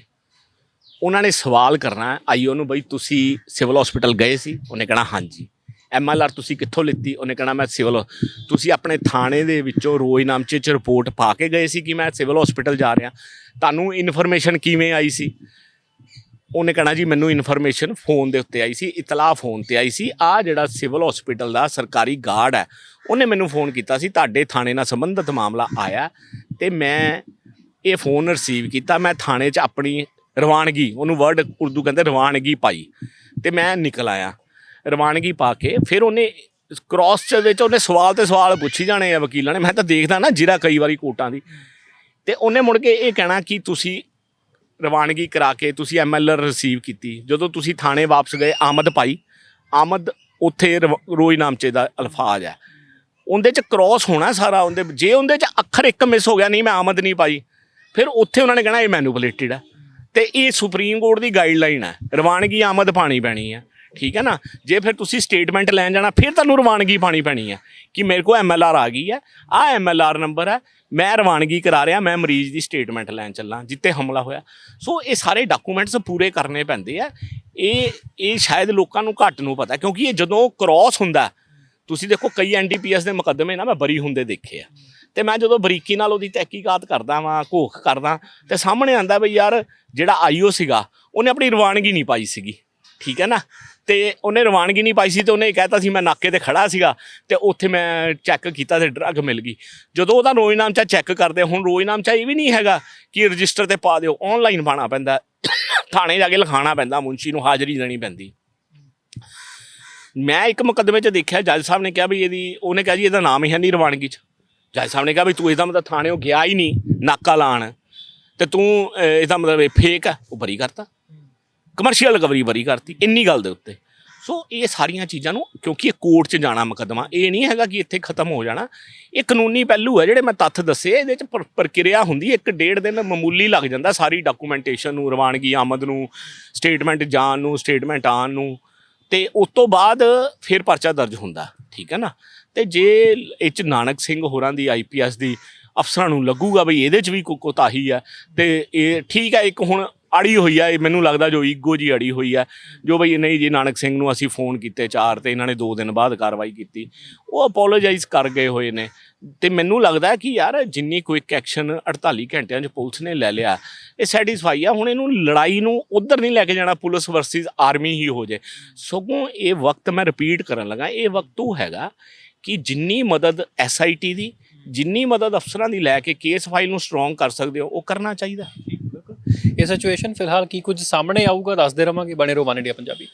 ਉਹਨਾਂ ਨੇ ਸਵਾਲ ਕਰਨਾ ਆਈਓ ਨੂੰ ਬਈ ਤੁਸੀਂ ਸਿਵਲ ਹਸਪੀਟਲ ਗਏ ਸੀ? ਉਹਨੇ ਕਹਿਣਾ, ਹਾਂਜੀ। ਐਮਐਲਆਰ ਤੁਸੀਂ ਕਿੱਥੋਂ ਲਿੱਤੀ? ਉਹਨੇ ਕਹਿਣਾ, ਮੈਂ ਸਿਵਲ ਤੁਸੀਂ ਆਪਣੇ ਥਾਣੇ ਦੇ ਵਿੱਚੋਂ ਰੋਜ਼ਨਾਮਚੇ ਚ ਰਿਪੋਰਟ ਪਾ ਕੇ ਗਏ ਸੀ ਕਿ ਮੈਂ ਸਿਵਲ ਹਸਪੀਟਲ ਜਾ ਰਿਹਾ। ਤੁਹਾਨੂੰ ਇਨਫੋਰਮੇਸ਼ਨ ਕਿਵੇਂ ਆਈ ਸੀ? ਉਹਨੇ ਕਹਿਣਾ ਜੀ, ਮੈਨੂੰ ਇਨਫੋਰਮੇਸ਼ਨ ਫੋਨ ਦੇ ਉੱਤੇ ਆਈ ਸੀ, ਇਤਲਾਹ ਫੋਨ ਤੇ ਆਈ ਸੀ। ਆ ਜਿਹੜਾ ਸਿਵਲ ਹਸਪੀਟਲ ਦਾ ਸਰਕਾਰੀ ਗਾਰਡ ਹੈ, ਉਹਨੇ ਮੈਨੂੰ ਫੋਨ ਕੀਤਾ ਸੀ। ਤੁਹਾਡੇ ਥਾਣੇ ਨਾਲ ਸੰਬੰਧਿਤ ਮਾਮਲਾ ਆਇਆ ਤੇ ਮੈਂ ਇਹ ਫੋਨ ਰਿਸੀਵ ਕੀਤਾ। ਮੈਂ ਥਾਣੇ 'ਚ ਆਪਣੀ ਰਵਾਨਗੀ, ਉਹਨੂੰ ਵਰਡ ਉਰਦੂ ਕਹਿੰਦੇ ਰਵਾਨਗੀ ਪਾਈ ਤੇ ਮੈਂ ਨਿਕਲ ਆਇਆ। ਰਵਾਨਗੀ ਪਾ ਕੇ ਫਿਰ ਉਹਨੇ ਕ੍ਰਾਸ ਚ ਵਿੱਚ ਉਹਨੇ ਸਵਾਲ ਤੇ ਸਵਾਲ ਪੁੱਛੀ ਜਾਣੇ ਆ ਵਕੀਲਾਂ ਨੇ। ਮੈਂ ਤਾਂ ਦੇਖਦਾ ਨਾ ਜਿਹੜਾ ਕਈ ਵਾਰੀ ਕੋਰਟਾਂ ਦੀ। ਤੇ ਉਹਨੇ ਮੁੜ ਕੇ ਇਹ ਕਹਿਣਾ ਕਿ ਤੁਸੀਂ ਰਵਾਨਗੀ ਕਰਾ ਕੇ ਤੁਸੀਂ ਐਮਐਲਆਰ ਰਿਸੀਵ ਕੀਤੀ। ਜਦੋਂ ਤੁਸੀਂ ਥਾਣੇ ਵਾਪਸ ਗਏ, ਆਮਦ ਪਾਈ। ਆਮਦ ਉੱਥੇ ਰੋਜ਼ ਨਾਮਚੇ ਦਾ ਅਲਫਾਜ਼ ਹੈ। ਉਹਦੇ ਚ ਕ੍ਰਾਸ ਹੋਣਾ ਸਾਰਾ, ਉਹਦੇ ਜੇ ਉਹਦੇ ਚ ਅੱਖਰ ਇੱਕ ਮਿਸ ਹੋ ਗਿਆ, ਨਹੀਂ ਮੈਂ ਆਮਦ ਨਹੀਂ ਪਾਈ। ਫਿਰ ਉੱਥੇ ਉਹਨਾਂ ਨੇ ਕਹਿਣਾ, ਇਹ ਮੈਨੂਪੂਲੇਟਡ ਹੈ। ਤੇ ਇਹ ਸੁਪਰੀਮ ਕੋਰਟ ਦੀ ਗਾਈਡਲਾਈਨ ਹੈ। ਰਵਾਨਗੀ ਆਮਦ ਪਾਣੀ ਪੈਣੀ ਹੈ। ਠੀਕ ਹੈ ਨਾ? ਜੇ ਫਿਰ ਤੁਸੀਂ ਸਟੇਟਮੈਂਟ ਲੈਣ ਜਾਣਾ, ਫਿਰ ਤੁਹਾਨੂੰ ਰਵਾਨਗੀ ਪਾਣੀ ਪੈਣੀ ਹੈ। ਕਿ ਮੇਰੇ ਕੋਲ ਐਮਐਲਆਰ ਆ ਗਈ ਹੈ। ਆ ਐਮਐਲਆਰ ਨੰਬਰ ਹੈ। ਮੈਂ ਰਵਾਨਗੀ ਕਰਾ ਰਿਹਾ, ਮੈਂ ਮਰੀਜ਼ ਦੀ ਸਟੇਟਮੈਂਟ ਲੈਣ ਚੱਲਾਂ, ਜਿੱਤੇ ਹਮਲਾ ਹੋਇਆ। ਸੋ ਇਹ ਸਾਰੇ ਡਾਕੂਮੈਂਟਸ ਪੂਰੇ ਕਰਨੇ ਪੈਂਦੇ ਆ। ਇਹ ਇਹ ਸ਼ਾਇਦ ਲੋਕਾਂ ਨੂੰ ਘੱਟ ਨੂੰ ਪਤਾ, ਕਿਉਂਕਿ ਇਹ ਜਦੋਂ ਕ੍ਰਾਸ ਹੁੰਦਾ, ਤੁਸੀਂ ਦੇਖੋ ਕਈ ਐਨਡੀਪੀਐਸ ਦੇ ਮੁਕੱਦਮੇ ਨਾ ਮੈਂ ਬਰੀ ਹੁੰਦੇ ਦੇਖੇ ਆ। ਤੇ ਮੈਂ ਜਦੋਂ ਬਰੀਕੀ ਨਾਲ ਉਹਦੀ ਤਹਿਕੀਕਾਤ ਕਰਦਾ ਵਾਂ, ਘੋਖ ਕਰਦਾ, ਤੇ ਸਾਹਮਣੇ ਆਂਦਾ ਬਈ ਯਾਰ ਜਿਹੜਾ ਆਈਓ ਸੀਗਾ, ਉਹਨੇ ਆਪਣੀ ਰਵਾਨਗੀ ਨਹੀਂ ਪਾਈ ਸੀਗੀ। ਠੀਕ ਹੈ ਨਾ? ਤੇ ਉਹਨੇ ਰਵਾਨਗੀ ਨਹੀਂ ਪਾਈ ਸੀ ਤੇ ਉਹਨੇ ਇਹ ਕਹਿਤਾ ਸੀ, ਮੈਂ ਨਾਕੇ ਤੇ ਖੜਾ ਸੀਗਾ ਤੇ ਉੱਥੇ ਮੈਂ ਚੈੱਕ ਕੀਤਾ ਤੇ ਡਰੱਗ ਮਿਲ ਗਈ। ਜਦੋਂ ਉਹਦਾ ਰੋਜ਼ ਰੋਜ਼ਨਾਮਚਾ ਚੈੱਕ ਕਰਦੇ, ਹੁਣ ਰੋਜ਼ ਰੋਜ਼ਨਾਮਚਾ ਇਹ ਵੀ ਨਹੀਂ ਹੈਗਾ ਕਿ ਰਜਿਸਟਰ ਤੇ ਪਾ ਦਿਓ ਆਨਲਾਈਨ ਪਾਣਾ ਪੈਂਦਾ। ਥਾਣੇ ਜਾ ਕੇ ਲਿਖਾਣਾ ਪੈਂਦਾ ਮੁੰਸ਼ੀ ਨੂੰ ਹਾਜ਼ਰੀ ਦੇਣੀ ਪੈਂਦੀ। ਮੈਂ ਇੱਕ ਮੁਕੱਦਮੇ 'ਚ ਦੇਖਿਆ, ਜੱਜ ਸਾਹਿਬ ਨੇ ਕਿਹਾ ਵੀ ਇਹਦੀ, ਉਹਨੇ ਕਿਹਾ ਜੀ ਇਹਦਾ ਨਾਮ ਹੀ ਹੈ ਨਹੀਂ ਰਵਾਨਗੀ 'ਚ। ਜੱਜ ਸਾਹਿਬ ਨੇ ਕਿਹਾ ਵੀ ਤੂੰ ਇਹਦਾ ਮਤਲਬ ਥਾਣੇੋਂ ਗਿਆ ਹੀ ਨਹੀਂ, ਨਾਕਾ ਲਾਣ। ਤੇ ਤੂੰ ਇਹਦਾ ਮਤਲਬ ਇਹ ਫੇਕ ਹੈ ਉਹ ਬਰੀ ਕਰਤਾ। ਕਮਰਸ਼ੀਅਲ ਰਿਕਵਰੀ ਬਰੀ ਕਰਤੀ ਇੰਨੀ ਗੱਲ ਦੇ ਉੱਤੇ। ਸੋ ਇਹ ਸਾਰੀਆਂ ਚੀਜ਼ਾਂ ਨੂੰ ਕਿਉਂਕਿ ਇਹ ਕੋਰਟ 'ਚ ਜਾਣਾ ਮੁਕੱਦਮਾ ਇਹ ਨਹੀਂ ਹੈਗਾ ਕਿ ਇੱਥੇ ਖਤਮ ਹੋ ਜਾਣਾ। ਇਹ ਕਾਨੂੰਨੀ ਪਹਿਲੂ ਹੈ ਜਿਹੜੇ ਮੈਂ ਤੱਥ ਦੱਸੇ ਇਹਦੇ 'ਚ ਪ੍ਰ- ਪ੍ਰਕਿਰਿਆ ਹੁੰਦੀ ਹੈ, ਇੱਕ ਡੇਢ ਦਿਨ ਮਾਮੂਲੀ ਲੱਗ ਜਾਂਦਾ ਸਾਰੀ ਡਾਕੂਮੈਂਟੇਸ਼ਨ ਨੂੰ ਰਵਾਨਗੀ ਆਮਦ ਨੂੰ ਸਟੇਟਮੈਂਟ ਜਾਣ ਨੂੰ ਸਟੇਟਮੈਂਟ ਆਉਣ ਨੂੰ। ਤੇ ਉਸ ਤੋਂ ਬਾਅਦ ਫਿਰ ਪਰਚਾ ਦਰਜ ਹੁੰਦਾ ਠੀਕ ਹੈ ਨਾ? ਤੇ ਜੇ ਇਹ 'ਚ ਨਾਨਕ ਸਿੰਘ ਹੋਰਾਂ ਦੀ ਆਈਪੀਐਸ ਦੀ ਅਫਸਰਾਂ ਨੂੰ ਲੱਗੂਗਾ ਬਈ ਇਹਦੇ 'ਚ ਵੀ ਕੋਈ ਕੋਤਾਹੀ ਹੈ ਤੇ ਇਹ ਠੀਕ ਹੈ ਇੱਕ ਹੁਣ ਅੜੀ ਹੋਈ ਆ, ਇਹ ਮੈਨੂੰ ਲੱਗਦਾ ਜੋ ਈਗੋ ਜੀ ਅੜੀ ਹੋਈ ਆ, ਜੋ ਬਈ ਨਹੀਂ ਜੀ, ਨਾਨਕ ਸਿੰਘ ਨੂੰ ਅਸੀਂ ਫੋਨ ਕੀਤੇ ਚਾਰ ਤੇ, ਇਹਨਾਂ ਨੇ 2 ਦਿਨ ਬਾਅਦ ਕਾਰਵਾਈ ਕੀਤੀ। ਉਹ ਅਪੋਲੋਜਾਈਜ਼ ਕਰ ਗਏ ਹੋਏ ਨੇ। ਤੇ ਮੈਨੂੰ ਲੱਗਦਾ ਕਿ ਯਾਰ ਜਿੰਨੀ ਕੁਇਕ ਐਕਸ਼ਨ 48 ਘੰਟਿਆਂ 'ਚ ਪੁਲਿਸ ਨੇ ਲੈ ਲਿਆ, ਇਹ ਸੈਟੀਸਫਾਈ ਆ। ਹੁਣ ਇਹਨੂੰ ਲੜਾਈ ਨੂੰ ਉਧਰ ਨਹੀਂ ਲੈ ਕੇ ਜਾਣਾ, ਪੁਲਿਸ ਵਰਸਸ ਆਰਮੀ ਹੀ ਹੋ ਜੇ। ਸਗੋਂ ਇਹ ਵਕਤ ਮੈਂ ਰਿਪੀਟ ਕਰਨ ਲੱਗਾ, ਇਹ ਵਕਤ ਉਹ ਹੈਗਾ ਕਿ ਜਿੰਨੀ ਮਦਦ ਐਸਆਈਟੀ ਦੀ, ਜਿੰਨੀ ਮਦਦ ਅਫਸਰਾਂ ਦੀ ਲੈ ਕੇ ਕੇਸ ਫਾਈਲ ਨੂੰ ਸਟਰੋਂਗ ਕਰ ਸਕਦੇ ਹੋ, ਉਹ ਕਰਨਾ ਚਾਹੀਦਾ। ਇਹ ਸਿਚੁਏਸ਼ਨ ਫਿਲਹਾਲ ਕੀ ਕੁਝ ਸਾਹਮਣੇ ਆਊਗਾ ਦੱਸਦੇ ਰਵਾਂਗੇ ਬਣੇ ਰਹੋ ਵਨ ਇੰਡੀਆ ਪੰਜਾਬੀ।